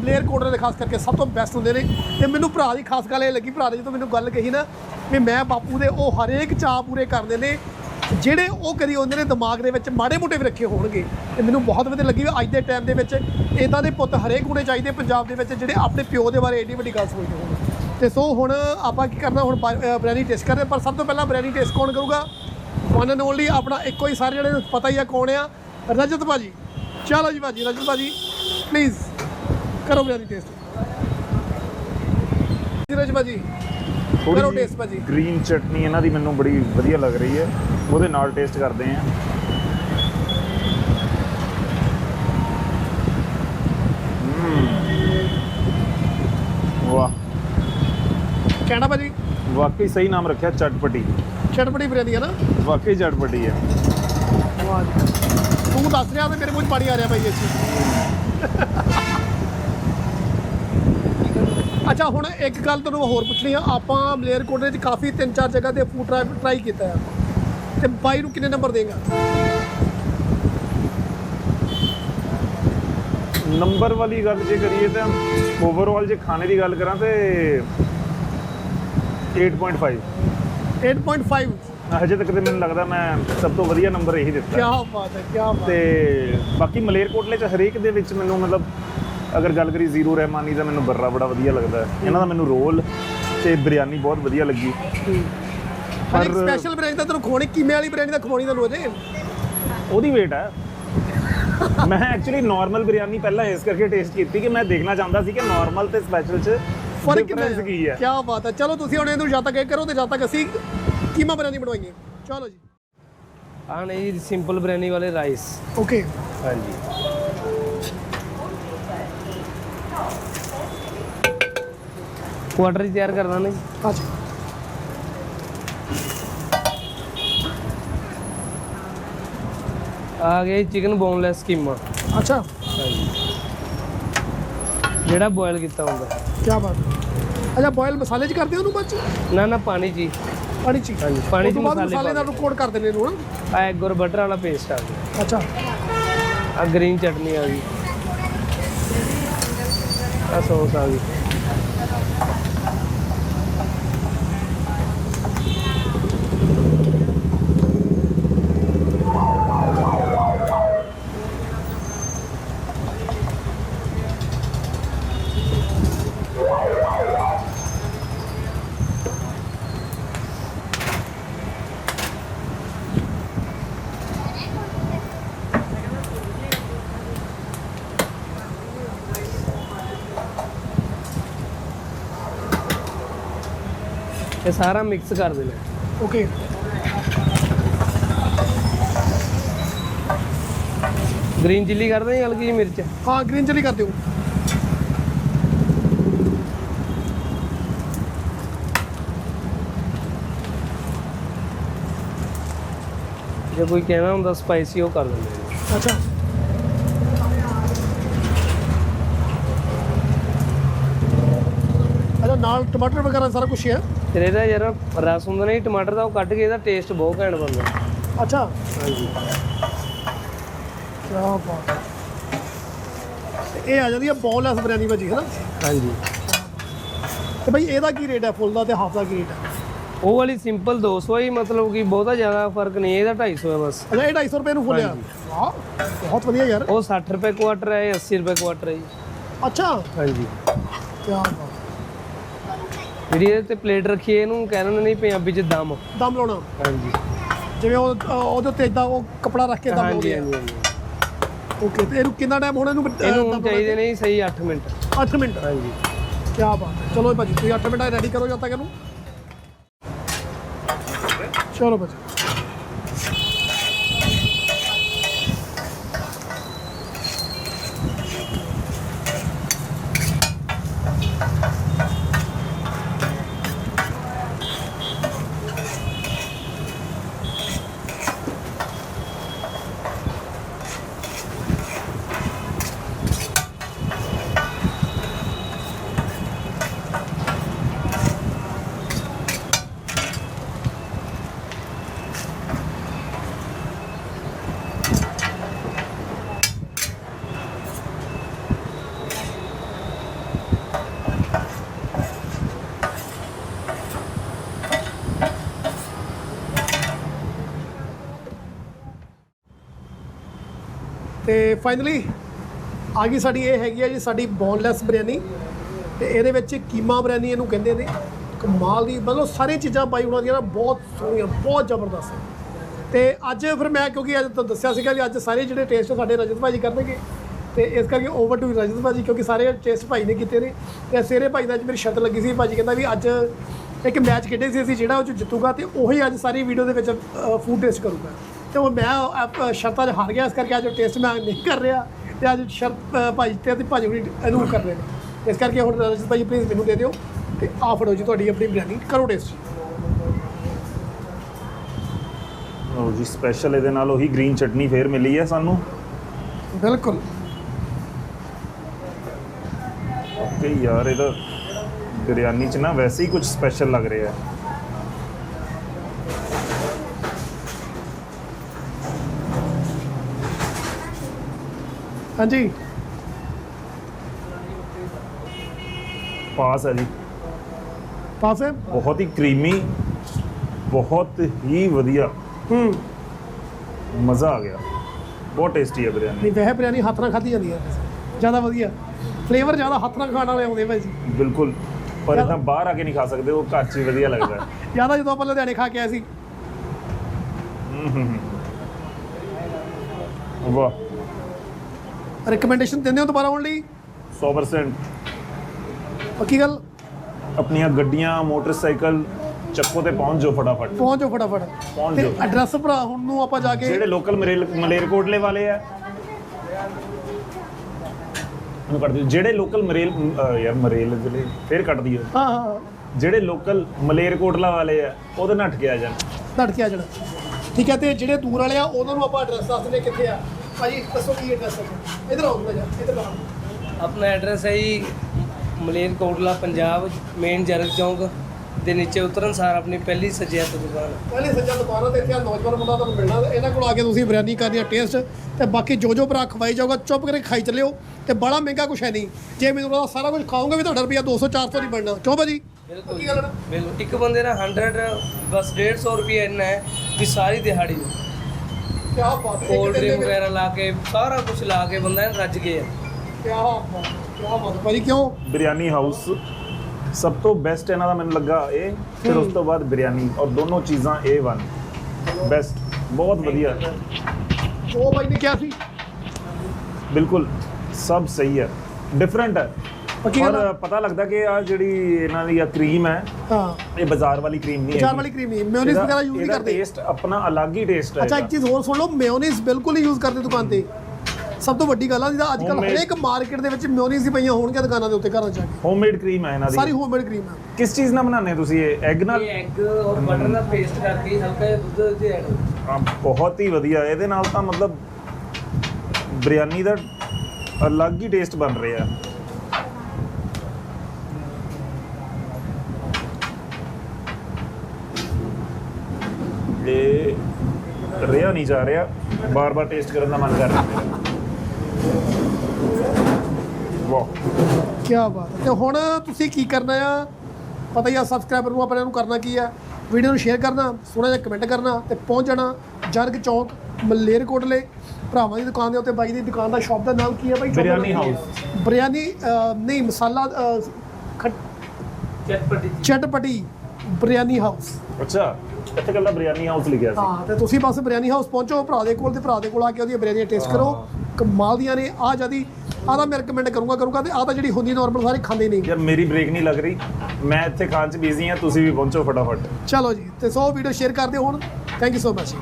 ਬਲੇਅਰ ਕੋਟਲੇ ਦੇ ਖਾਸ ਕਰਕੇ ਸਭ ਤੋਂ ਬੈਸਟ ਹੁੰਦੇ ਨੇ। ਤੇ ਮੈਨੂੰ ਭਰਾ ਦੀ ਖਾਸ ਗੱਲ ਇਹ ਲੱਗੀ ਭਰਾ ਨੇ ਜਦੋਂ ਮੈਨੂੰ ਗੱਲ ਕਹੀ ਨਾ ਵੀ ਮੈਂ ਬਾਪੂ ਦੇ ਉਹ ਹਰੇਕ ਚਾਅ ਪੂਰੇ ਕਰਦੇ ਨੇ ਜਿਹੜੇ ਉਹ ਕਦੀ ਉਹਨਾਂ ਦੇ ਦਿਮਾਗ ਦੇ ਵਿੱਚ ਮਾੜੇ ਮੋਟੇ ਵੀ ਰੱਖੇ ਹੋਣਗੇ। ਤੇ ਮੈਨੂੰ ਬਹੁਤ ਵਧੀਆ ਲੱਗੀ ਅੱਜ ਦੇ ਟਾਈਮ ਦੇ ਵਿੱਚ ਇਦਾਂ ਦੇ ਪੁੱਤ ਹਰੇਕ ਹੋਣੇ ਚਾਹੀਦੇ ਪੰਜਾਬ ਦੇ ਵਿੱਚ ਜਿਹੜੇ ਆਪਣੇ ਪਿਓ ਦੇ ਬਾਰੇ ਏਡੀ ਵੱਡੀ ਗੱਲ ਸੋਚਦੇ ਹੋਣ। ਤੇ ਸੋ ਹੁਣ ਆਪਾਂ ਕੀ ਕਰਨਾ ਹੁਣ ਬਾ- ਅ, ਟੇਸਟ ਕਰਦੇ ਪਰ ਸਭ ਤੋਂ ਪਹਿਲਾਂ ਬਿਰਿਆਨੀ ਟੇਸਟ ਕੌਣ ਕਰੂਗਾ? ਵਨ ਐਂਡ ਓਨਲੀ ਆਪਣਾ ਇੱਕੋ ਹੀ ਸਾਰੇ ਜਿਹੜੇ ਪਤਾ ਹੀ ਆ ਕੌਣ ਆ। ਰਜਤ ਭਾਜੀ। ਚਲੋ ਜੀ ਭਾਜੀ ਰਜਤ ਭਾਜੀ ਪਲੀਜ਼ ਕਰੋ ਬਿਰਿਆਨੀ ਟੇਸਟ ਰਜਤ ਭਾਜੀ ਕਰੋ ਟੇਸਟ ਭਾਜੀ। ਗ੍ਰੀਨ ਚਟਨੀ ਇਹਨਾਂ ਦੀ ਮੈਨੂੰ ਬੜੀ ਵਧੀਆ ਲੱਗ ਰਹੀ ਹੈ। ਉਹਦੇ ਨਾਲ ਟੇਸਟ ਕਰਦੇ ਆਂ। ਵਾਹ। ਕਹਿਣਾ ਭਾਜੀ? ਵਾਕਈ ਸਹੀ ਨਾਮ ਰੱਖਿਆ ਚਟਪਟੀ। ਚਟਪਟੀ ਬਿਰਿਆਨੀ ਹੈ ਨਾ? ਵਾਕਈ ਚਟਪਟੀ ਹੈ। ਤੂੰ ਦੱਸ ਰਿਹਾ ਤੇ ਮੇਰੇ ਮੂੰਹ 'ਚ ਪਾਣੀ ਆ ਰਿਹਾ ਭਾਈ ਇਸ ਅੱਛਾ ਹੁਣ ਇੱਕ ਗੱਲ ਤੁਹਾਨੂੰ ਹੋਰ ਪੁੱਛਣੀ ਆ। ਆਪਾਂ ਮਲੇਰਕੋਟਲੇ 'ਚ ਕਾਫੀ ਤਿੰਨ ਚਾਰ ਜਗ੍ਹਾ ਤੇ ਫੂਡ ਟਰਾਈ ਕੀਤਾ ਆ ਤੇ ਬਾਈ ਨੂੰ ਕਿੰਨੇ ਨੰਬਰ ਦੇਗਾ? ਨੰਬਰ ਵਾਲੀ ਗੱਲ ਜੇ ਕਰੀਏ ਤਾਂ ਓਵਰਆਲ ਜੇ ਖਾਣੇ ਦੀ ਗੱਲ ਕਰਾਂ ਤੇ 8.5 8.5 ਹਜੇ ਤੱਕ ਤੇ ਮੈਨੂੰ ਲੱਗਦਾ ਮੈਂ ਸਭ ਤੋਂ ਵਧੀਆ ਨੰਬਰ ਇਹੀ ਦਿੱਤਾ। ਕੀ ਬਾਤ ਹੈ ਕੀ ਬਾਤ ਤੇ ਬਾਕੀ ਮਲੇਰਕੋਟਲੇ ਚ ਹਰੇਕ ਦੇ ਵਿੱਚ ਮੈਨੂੰ ਮਤਲਬ ਅਗਰ ਗੱਲ ਕਰੀ ਜ਼ੀਰੋ ਰਹਿਮਾਨੀ ਦਾ ਮੈਨੂੰ ਬਰਰਾ ਬੜਾ ਵਧੀਆ ਲੱਗਦਾ ਹੈ। ਇਹਨਾਂ ਦਾ ਮੈਨੂੰ ਰੋਲ ਤੇ ਬਿਰਿਆਨੀ ਬਹੁਤ ਵਧੀਆ ਲੱਗੀ। ਪਰ ਇੱਕ ਸਪੈਸ਼ਲ ਬਿਰਿਆਨੀ ਤਾਂ ਤੈਨੂੰ ਖਵਾਉਣੀ ਕਿਵੇਂ ਵਾਲੀ ਬਿਰਿਆਨੀ ਤਾਂ ਖਵਾਉਣੀ ਤੁਹਾਨੂੰ ਅਜੇ? ਉਹਦੀ ਵੇਟ ਹੈ। ਮੈਂ ਐਕਚੁਅਲੀ ਨਾਰਮਲ ਬਿਰਿਆਨੀ ਪਹਿਲਾਂ ਇਸ ਕਰਕੇ ਟੇਸਟ ਕੀਤੀ ਕਿ ਮੈਂ ਦੇਖਣਾ ਚਾਹੁੰਦਾ ਸੀ ਕਿ ਨਾਰਮਲ ਤੇ ਸਪੈਸ਼ਲ ਚ ਫ਼ਰਕ ਕਿੰਨਾ difference ਕੀ ਹੈ। ਕੀ ਬਾਤ ਹੈ। ਚਲੋ ਤੁਸੀਂ ਹੁਣ ਇਹਨੂੰ ਜਦ ਤੱਕ ਇਹ ਕਰੋ ਤੇ ਜਦ ਤੱਕ ਅਸੀਂ ਕੀਮਾ ਬਿਰਿਆਨੀ ਬਣਵਾਈਏ। ਚਲੋ ਜੀ। ਆਹ ਨੇ ਜੀ ਸਿੰਪਲ ਬਿਰਿਆਨੀ ਵਾਲੇ ਰਾਈਸ ਓਕੇ ਹਾਂਜੀ। ਕੁਆਟਰ ਹੀ ਤਿਆਰ ਕਰਨਾ ਨੇ। ਅੱਛਾ ਆ ਗਿਆ ਚਿਕਨ ਬੋਨਲੈਸ ਕੀਮਾ। ਅੱਛਾ। ਜਿਹੜਾ ਬੋਇਲ ਕੀਤਾ ਹੁੰਦਾ। ਕੀ ਬਾਤ ਅੱਛਾ ਬੋਇਲ ਮਸਾਲੇ ਚ ਕਰਦੇ ਉਹਨੂੰ ਬਾਅਦ ਚ? ਨਾ ਨਾ ਪਾਣੀ ਜੀ ਪਾਣੀ ਚ? ਹਾਂਜੀ, ਪਾਣੀ ਚ ਮਸਾਲੇ ਮਸਾਲੇ ਦਾ ਕੋਡ ਕਰ ਦਿੰਦੇ ਇਹਨੂੰ ਨਾ ਆ ਐਗ ਔਰ ਬਟਰ ਵਾਲਾ ਪੇਸਟ ਆ ਗਿਆ। ਅੱਛਾ। ਆ ਗ੍ਰੀਨ ਚਟਨੀ ਆ ਗਈ। ਆ ਸੌਸ ਆ ਗਈ। ਇਹ ਸਾਰਾ ਮਿਕਸ ਕਰ ਦੇਣਾ। ਓਕੇ ਗ੍ਰੀਨ ਚਿੱਲੀ ਕਰਦੇ ਜਾਂ ਹਲਕੀ ਜਿਹੀ ਮਿਰਚ? ਹਾਂ ਗ੍ਰੀਨ ਚਿਲੀ ਕਰ ਦਿਓ। ਜੇ ਕੋਈ ਕਹਿਣਾ ਹੁੰਦਾ ਸਪਾਈਸੀ ਉਹ ਕਰ ਦਿੰਦੇ ਨੇ। ਅੱਛਾ। ਅੱਛਾ ਨਾਲ ਟਮਾਟਰ ਵਗੈਰਾ ਸਾਰਾ ਕੁਝ ਹੈ? ਫਿਰ ਇਹਦਾ ਯਾਰ ਰਸ ਹੁੰਦਾ ਨਹੀਂ ਟਮਾਟਰ ਦਾ ਉਹ ਕੱਢ ਕੇ ਇਹਦਾ ਟੇਸਟ ਬਹੁਤ ਘੈਂਟ ਬਣਦਾ। ਅੱਛਾ। ਹਾਂਜੀ। ਕੀ ਬਾਤ ਇਹ ਆ ਜਾਂਦੀ ਹੈ ਬੋਨਲੈਸ ਬਿਰਿਆਨੀ ਭਾਜੀ ਹੈ ਨਾ ਹਾਂਜੀ। ਤੇ ਭਾਈ ਇਹਦਾ ਕੀ ਰੇਟ ਹੈ? ਫੁੱਲ ਦਾ ਤੇ ਹਾਫ ਦਾ ਕੀ ਰੇਟ ਹੈ? ਉਹ ਵਾਲੀ ਸਿੰਪਲ 200 ਹੀ ਮਤਲਬ ਕਿ ਬਹੁਤਾ ਜ਼ਿਆਦਾ ਫ਼ਰਕ ਨਹੀਂ ਇਹਦਾ 250 ਹੈ ਬਸ। ਅੱਛਾ ਇਹ 250 ਰੁਪਏ ਨੂੰ ਫੁੱਲ ਆ। ਵਾਹ ਬਹੁਤ ਵਧੀਆ ਯਾਰ। ਉਹ 60 ਰੁਪਏ ਕੁਆਟਰ ਹੈ ਇਹ 80 ਰੁਪਏ ਕੁਆਟਰ ਹੈ ਜੀ। ਅੱਛਾ। ਹਾਂਜੀ। ਕੀ ਬਾਤ ਜਿਹੜੀ ਇਹਦੇ ਤੇ ਪਲੇਟ ਰੱਖੀ ਹੈ ਇਹਨੂੰ ਕਹਿੰਦੇ ਨਹੀਂ ਪੰਜਾਬੀ ਚ ਦਮ। ਦਮ ਲਾਉਣਾ। ਹਾਂਜੀ। ਜਿਵੇਂ ਉਹ ਉਹਦੇ ਉੱਤੇ ਇਦਾਂ ਉਹ ਕਪੜਾ ਰੱਖ ਕੇ ਦਮ ਲਾਉਂਦੇ ਆ। ਓਕੇ ਤੇ ਇਹਨੂੰ ਕਿੰਨਾ ਟਾਈਮ ਹੋਣਾ ਇਹਨੂੰ ਇਹਨੂੰ ਚਾਹੀਦੇ ਨੇ ਜੀ ਸਹੀ 8 ਮਿੰਟ। 8 ਮਿੰਟ? ਹਾਂਜੀ। ਕੀ ਬਾਤ ਹੈ। ਚਲੋ ਭਾਜੀ ਤੁਸੀਂ 8 ਮਿੰਟ ਰੈਡੀ ਕਰੋ ਜਦ ਤੱਕ ਇਹਨੂੰ। ਚਲੋ ਭਾਜੀ। ਤੇ ਫਾਈਨਲੀ ਆ ਗਈ ਸਾਡੀ ਇਹ ਹੈਗੀ ਆ ਜੀ ਸਾਡੀ ਬੋਨਲੈਸ ਬਿਰਿਆਨੀ ਤੇ ਇਹਦੇ ਵਿੱਚ ਕੀਮਾ ਬਿਰਿਆਨੀ ਇਹਨੂੰ ਕਹਿੰਦੇ ਨੇ, ਕਮਾਲ ਦੀ, ਮਤਲਬ ਸਾਰੀਆਂ ਚੀਜ਼ਾਂ ਪਾਈ ਉਹਨਾਂ ਦੀਆਂ ਨਾ, ਬਹੁਤ ਸੋਹਣੀਆਂ, ਬਹੁਤ ਜ਼ਬਰਦਸਤ। ਤੇ ਅੱਜ ਫਿਰ ਮੈਂ, ਕਿਉਂਕਿ ਅੱਜ ਤੁਹਾਨੂੰ ਦੱਸਿਆ ਸੀਗਾ ਵੀ ਅੱਜ ਸਾਰੇ ਜਿਹੜੇ ਟੇਸਟ ਸਾਡੇ ਰਜਤ ਭਾਜੀ ਕਰਨਗੇ, ਤੇ ਇਸ ਕਰਕੇ ਓਵਰ ਟੂ ਰਜਤ ਭਾਜੀ ਕਿਉਂਕਿ ਸਾਰੇ ਟੇਸਟ ਭਾਈ ਨੇ ਕੀਤੇ ਨੇ। ਤੇ ਸੇਰੇ ਭਾਈ ਦਾ ਅੱਜ ਮੇਰੀ ਸ਼ਰਤ ਲੱਗੀ ਸੀ ਭਾਜੀ ਕਹਿੰਦਾ ਵੀ ਅੱਜ ਇੱਕ ਮੈਚ ਖੇਡੇ ਸੀ ਅਸੀਂ, ਜਿਹੜਾ ਉਹ 'ਚ ਜਿੱਤੂਗਾ ਤੇ ਉਹੀ ਅੱਜ ਸਾਰੀ ਵੀਡੀਓ ਦੇ ਵਿੱਚ ਫੂਡ ਟੇਸਟ ਕਰੂਗਾ। ਤੇ ਉਹ ਮੈਂ ਸ਼ਰਤਾਂ 'ਚ ਹਾਰ ਗਿਆ ਇਸ ਕਰਕੇ ਅੱਜ ਟੇਸਟ ਮੈਂ ਨਹੀਂ ਕਰ ਰਿਹਾ ਤੇ ਅੱਜ ਸ਼ਰਤ ਭਾਜੀ ਤੇ ਤੇ ਭਾਜੀ ਹੁਣੀ ਇਹਨੂੰ ਕਰ ਰਹੇ ਨੇ। ਇਸ ਕਰਕੇ ਹੁਣ ਰਜਤ ਭਾਜੀ ਪਲੀਜ਼ ਮੈਨੂੰ ਦੇ ਦਿਓ ਤੇ ਆ ਫੜੋ ਜੀ ਤੁਹਾਡੀ ਆਪਣੀ ਬਿਰਿਆਨੀ ਕਰੋ ਟੇਸਟ ਲਓ ਜੀ ਸਪੈਸ਼ਲ ਇਹਦੇ ਨਾਲ ਉਹੀ ਗ੍ਰੀਨ ਚਟਨੀ ਫੇਰ ਮਿਲੀ ਹੈ ਸਾਨੂੰ। ਬਿਲਕੁਲ। ਕਿ ਯਾਰ ਇਹਦਾ ਬਿਰਿਆਨੀ ਚ ਨਾ ਵੈਸੇ ਹੀ ਕੁਝ ਸਪੈਸ਼ਲ ਲੱਗ ਰਿਹਾ ਹੈ। ਹਾਂਜੀ। ਪਾਸ ਹੈ ਜੀ। ਪਾਸ ਹੈ? ਬਹੁਤ ਹੀ ਕਰੀਮੀ ਬਹੁਤ ਹੀ ਵਧੀਆ। ਹੂੰ। ਮਜ਼ਾ ਆ ਗਿਆ। ਬਹੁਤ ਟੇਸਟੀ ਹੈ ਬਿਰਿਆਨੀ ਨਹੀਂ ਵੈਸੇ ਬਿਰਿਆਨੀ ਹੱਥ ਨਾਲ ਖਾਧੀ ਜਾਂਦੀ ਹੈ। ਜ਼ਿਆਦਾ ਵਧੀਆ। ਫਲੇਵਰ ਜ਼ਿਆਦਾ ਹੱਥ ਨਾਲ ਖਾਣ ਵਾਲੇ ਆਉਂਦੇ ਭਾਈ ਜੀ। ਬਿਲਕੁਲ। ਪਰ ਇਦਾਂ ਬਾਹਰ ਆ ਕੇ ਨਹੀਂ ਖਾ ਸਕਦੇ ਉਹ ਘਰ 'ਚ ਹੀ ਵਧੀਆ ਲੱਗਦਾ ਹੈ। <laughs> ਜ਼ਿਆਦਾ ਜਦੋਂ ਆਪਾਂ ਲੁਧਿਆਣੇ ਖਾ ਕੇ ਆਏ ਸੀ। ਵਾਹ। ਰეკਮੈਂਡੇਸ਼ਨ ਦਿੰਦੇ ਹੋ ਦੁਬਾਰਾ ਆਉਣ ਲਈ? 100% ਪੱਕੀ ਗੱਲ? ਆਪਣੀਆਂ ਗੱਡੀਆਂ ਮੋਟਰਸਾਈਕਲ ਚੱਕੋ ਤੇ ਪਹੁੰਚ ਜਾਓ ਫਟਾਫਟ। ਪਹੁੰਚ ਫਟਾਫਟ। ਤੇ ਜਾਓ। ਐਡਰੈਸ ਭਰਾ ਹੁਣ ਨੂੰ ਆਪਾਂ ਜਾ ਕੇ ਜਿਹੜੇ ਲੋਕਲ ਮਲੇਰਕੋਟਲੇ ਵਾਲੇ ਆ। ਉਹਨੂੰ ਕੱਟ ਦਿਓ। ਜਿਹੜੇ ਲੋਕਲ ਮਰੇਲ ਅਹ ਯਾਰ ਮਰੇਲ ਜਿਹੜੇ ਫੇਰ ਕੱਟ ਦਿਓ। ਹਾਂ ਹਾਂ ਜਿਹੜੇ ਲੋਕਲ ਮਲੇਰਕੋਟਲਾ ਵਾਲੇ ਆ ਉਹਦੇ ਨੱਠ ਕੇ ਆ ਜਾਣ। ਧੜ ਕੇ ਆ ਜਾਣਾ। ਠੀਕ ਹੈ ਤੇ ਜਿਹੜੇ ਦੂਰ ਵਾਲੇ ਆ ਉਹਨਾਂ ਨੂੰ ਆਪਾਂ ਐਡਰੈਸ ਦੱਸ ਦਿੰਦੇ ਕਿੱਥੇ ਆ। ਭਾਜੀ ਦੱਸੋ ਕੀ ਐਡਰੈਸ ਹੈ ਇਧਰ ਆਓ ਥੋੜਾ ਜਿਹਾ ਇਧਰ ਆਓ। ਆਪਣਾ ਐਡਰੈਸ ਹੈ ਜੀ ਮਲੇਰਕੋਟਲਾ ਪੰਜਾਬ ਮੇਨ ਜਰਗ ਚੌਂਕ ਦੇ ਨੀਚੇ ਉਤਰਨ ਸਾਰ ਆਪਣੀ ਪਹਿਲੀ ਸੱਜੇ ਹੱਥ ਦੁਕਾਨ। ਪਹਿਲੇ ਸੱਜਾ ਦੁਕਾਨਾਂ ਤੇ ਇੱਥੇ ਆ ਨੌਜਵਾਨ ਮੁੰਡਾ ਤੁਹਾਨੂੰ ਮਿਲਣਾ ਤੇ ਇਹਨਾਂ ਕੋਲ ਆ ਕੇ ਤੁਸੀਂ ਬਿਰਿਆਨੀ ਕਰਨੀ ਆ ਟੇਸਟ ਤੇ ਬਾਕੀ ਜੋ ਜੋ ਭਰਾ ਖਵਾਈ ਜਾਊਗਾ ਚੁੱਪ ਕਰਕੇ ਖਾਈ ਚੱਲਿਓ ਤੇ ਬੜਾ ਮਹਿੰਗਾ ਕੁਛ ਹੈ ਨਹੀਂ। ਜੇ ਮੈਨੂੰ ਲੱਗਦਾ ਸਾਰਾ ਕੁਝ ਖਾਓਗੇ ਵੀ ਤੁਹਾਡਾ ਰੁਪਿਆ 200 400 ਨਹੀਂ ਬਣਨਾ। ਕਿਉਂ ਭਾਜੀ? ਬਿਲਕੁਲ ਕੀ ਗੱਲ ਹੈ ਨਾ? ਬਿਲਕੁਲ। ਇੱਕ ਬੰਦੇ ਦਾ 100 ਬਸ 150 ਰੁਪਏ ਇੰਨਾ ਹੈ ਕਿ ਸਾਰੀ ਦਿਹਾੜੀ ਨੂੰ ਕਿਆ ਬਾਤ ਹੈ ਕੋਲਡ ਡਰਿੰਕ ਵਗੈਰਾ ਲਾ ਕੇ ਸਾਰਾ ਕੁਝ ਲਾ ਕੇ ਬੰਦਾ ਐਨ ਰੱਜ ਗਿਆ ਕਿਆ ਬਾਤ ਕਿਆ ਬਾਤ ਹੈ। ਭਾਜੀ ਕਿਉਂ ਬਿਰਿਆਨੀ ਹਾਊਸ ਸਭ ਤੋਂ ਬੈਸਟ ਇਹਨਾਂ ਦਾ ਮੈਨੂੰ ਲੱਗਾ ਇਹ ਫਿਰ ਉਸ ਤੋਂ ਬਾਅਦ ਬਿਰਿਆਨੀ ਔਰ ਦੋਨੋਂ ਚੀਜ਼ਾਂ A1 ਬੈਸਟ ਬਹੁਤ ਵਧੀਆ ਉਹ ਭਾਈ ਨੇ ਕਿਹਾ ਸੀ ਬਿਲਕੁਲ ਸਭ ਸਹੀ ਹੈ ਡਿਫਰੈਂਟ ਹੈ ਪੱਕੀ ਗੱਲ ਔਰ? ਪਤਾ ਲੱਗਦਾ ਕਿ ਆ ਜਿਹੜੀ ਇਹਨਾਂ ਦੀ ਆ ਕਰੀਮ ਹੈ ਹਾਂ। ਇਹ ਬਾਜ਼ਾਰ ਵਾਲੀ ਕਰੀਮ ਨਹੀਂ ਹੈ ਚਾਰ ਵਾਲੀ ਕਰੀਮ ਨਹੀਂ ਮੇਯੋਨੀਜ਼ ਵਗੈਰਾ ਯੂਜ਼ ਨਹੀਂ ਕਰਦੇ। ਟੇਸਟ ਆਪਣਾ ਅਲੱਗ ਹੀ ਟੇਸਟ ਹੈ ਅੱਛਾ ਇੱਕ ਚੀਜ਼ ਹੋਰ ਸੁਣ ਲਓ ਮੇਯੋਨੀਜ਼ ਬਿਲਕੁਲ ਨਹੀਂ ਯੂਜ਼ ਕਰਦੇ ਦੁਕਾਨ ਤੇ। ਸਭ ਤੋਂ ਵੱਡੀ ਗੱਲ ਆ ਜਿਹਦਾ ਅੱਜ ਕੱਲ੍ਹ Homemade- ਹਰੇਕ ਮਾਰਕੀਟ ਦੇ ਵਿੱਚ ਮੇਯੋਨੀਜ਼ ਹੀ ਪਈਆਂ ਹੋਣਗੀਆਂ ਦੁਕਾਨਾਂ ਦੇ ਉੱਤੇ ਘਰਾਂ ਜਾ ਕੇ। ਹੋਮਮੇਡ ਕਰੀਮ ਹੈ ਇਹਨਾਂ ਸਾਰੀ ਦੀ ਹੋਮਮੇਡ ਕਰੀਮ ਆ। ਕਿਸ ਚੀਜ਼ ਨਾਲ ਬਣਾਉਂਦੇ ਹੋ ਤੁਸੀਂ ਇਹ? ਐਗ ਨਾਲ? ਇਹ ਐਗ ਔਰ ਬਟਰ ਦਾ ਪੇਸਟ ਕਰਕੇ ਹਲਕਾ ਜਿਹਾ ਦੁੱਧ ਚ ਐਡ ਹਾਂ, ਬਹੁਤ ਹੀ ਵਧੀਆ। ਇਹਦੇ ਨਾਲ ਤਾਂ ਮਤਲਬ ਬਿਰਿਆਨੀ ਦਾ ਅਲੱਗ ਹੀ ਟੇਸਟ ਬਣ ਰਿਹਾ। ਇਹ ਰਿਹਾ ਨਹੀਂ ਜਾ ਰਿਹਾ। ਬਾਰ-ਬਾਰ ਟੇਸਟ ਕਰਨ ਦਾ ਮਨ ਕਰ ਰਿਹਾ। ਵਾਹ। ਕੀ ਬਾਤ ਹੈ। ਤੇ ਹੁਣ ਤੁਸੀਂ ਕੀ ਕਰਨਾ ਆ? ਪਤਾ ਹੀ ਆ ਸਬਸਕ੍ਰਾਈਬਰ ਨੂੰ ਆਪਣੇ ਨੂੰ ਕਰਨਾ ਕੀ ਆ? ਵੀਡੀਓ ਨੂੰ ਸ਼ੇਅਰ ਕਰਨਾ ਸੋਹਣਾ ਜਿਹਾ ਕਮੈਂਟ ਕਰਨਾ ਤੇ ਪਹੁੰਚ ਜਾਣਾ ਜਰਗ ਚੌਂਕ ਮਲੇਰਕੋਟਲੇ ਭਰਾਵਾਂ ਦੀ ਦੁਕਾਨ ਦੇ ਉੱਤੇ ਬਾਈ ਦੀ ਦੁਕਾਨ ਦਾ ਸ਼ਾਪ ਦਾ ਨਾਮ ਕੀ ਹੈ ਬਾਈ? ਬਿਰਿਆਨੀ ਹਾਊਸ ਬਿਰਿਆਨੀ ਨਹੀਂ ਮਸਾਲਾ ਚਟਪਟੀ। ਚਟਪਟੀ। ਬਿਰਿਆਨੀ ਹਾਊਸ ਅੱਛਾ ਇੱਥੇ ਕੱਲਾ ਬਿਰਿਆਨੀ ਹਾਊਸ ਲਿਖਿਆ ਸੀ। ਹਾਂ ਤੇ ਤੁਸੀਂ ਬਸ ਬਿਰਿਆਨੀ ਹਾਊਸ ਪਹੁੰਚੋ ਭਰਾ ਦੇ ਕੋਲ ਤੇ ਭਰਾ ਦੇ ਕੋਲ ਆ ਕੇ ਉਹਦੀਆਂ ਬਿਰਿਆਨੀਆਂ ਟੇਸਟ ਕਰੋ। ਕਮਾਲ ਦੀਆਂ ਨੇ ਆ ਜਦੀ ਆ ਤਾਂ ਮੈਂ ਰეკਮੈਂਡ ਕਰੂੰਗਾ ਕਰੂੰਗਾ ਤੇ ਆ ਤਾਂ ਜਿਹੜੀ ਹੁੰਦੀ ਨਾਰਮਲ ਸਾਰੇ ਖਾਂਦੇ ਨਹੀਂ। ਯਾਰ ਮੇਰੀ ਬ੍ਰੇਕ ਨਹੀਂ ਲੱਗ ਰਹੀ। ਮੈਂ ਇੱਥੇ ਖਾਣ 'ਚ ਬਿਜ਼ੀ ਹਾਂ ਤੁਸੀਂ ਵੀ ਪਹੁੰਚੋ ਫਟਾਫਟ। ਚਲੋ ਜੀ ਤੇ ਸੋ ਵੀਡੀਓ ਸ਼ੇਅਰ ਕਰ ਦਿਓ ਹੁਣ। Thank you so much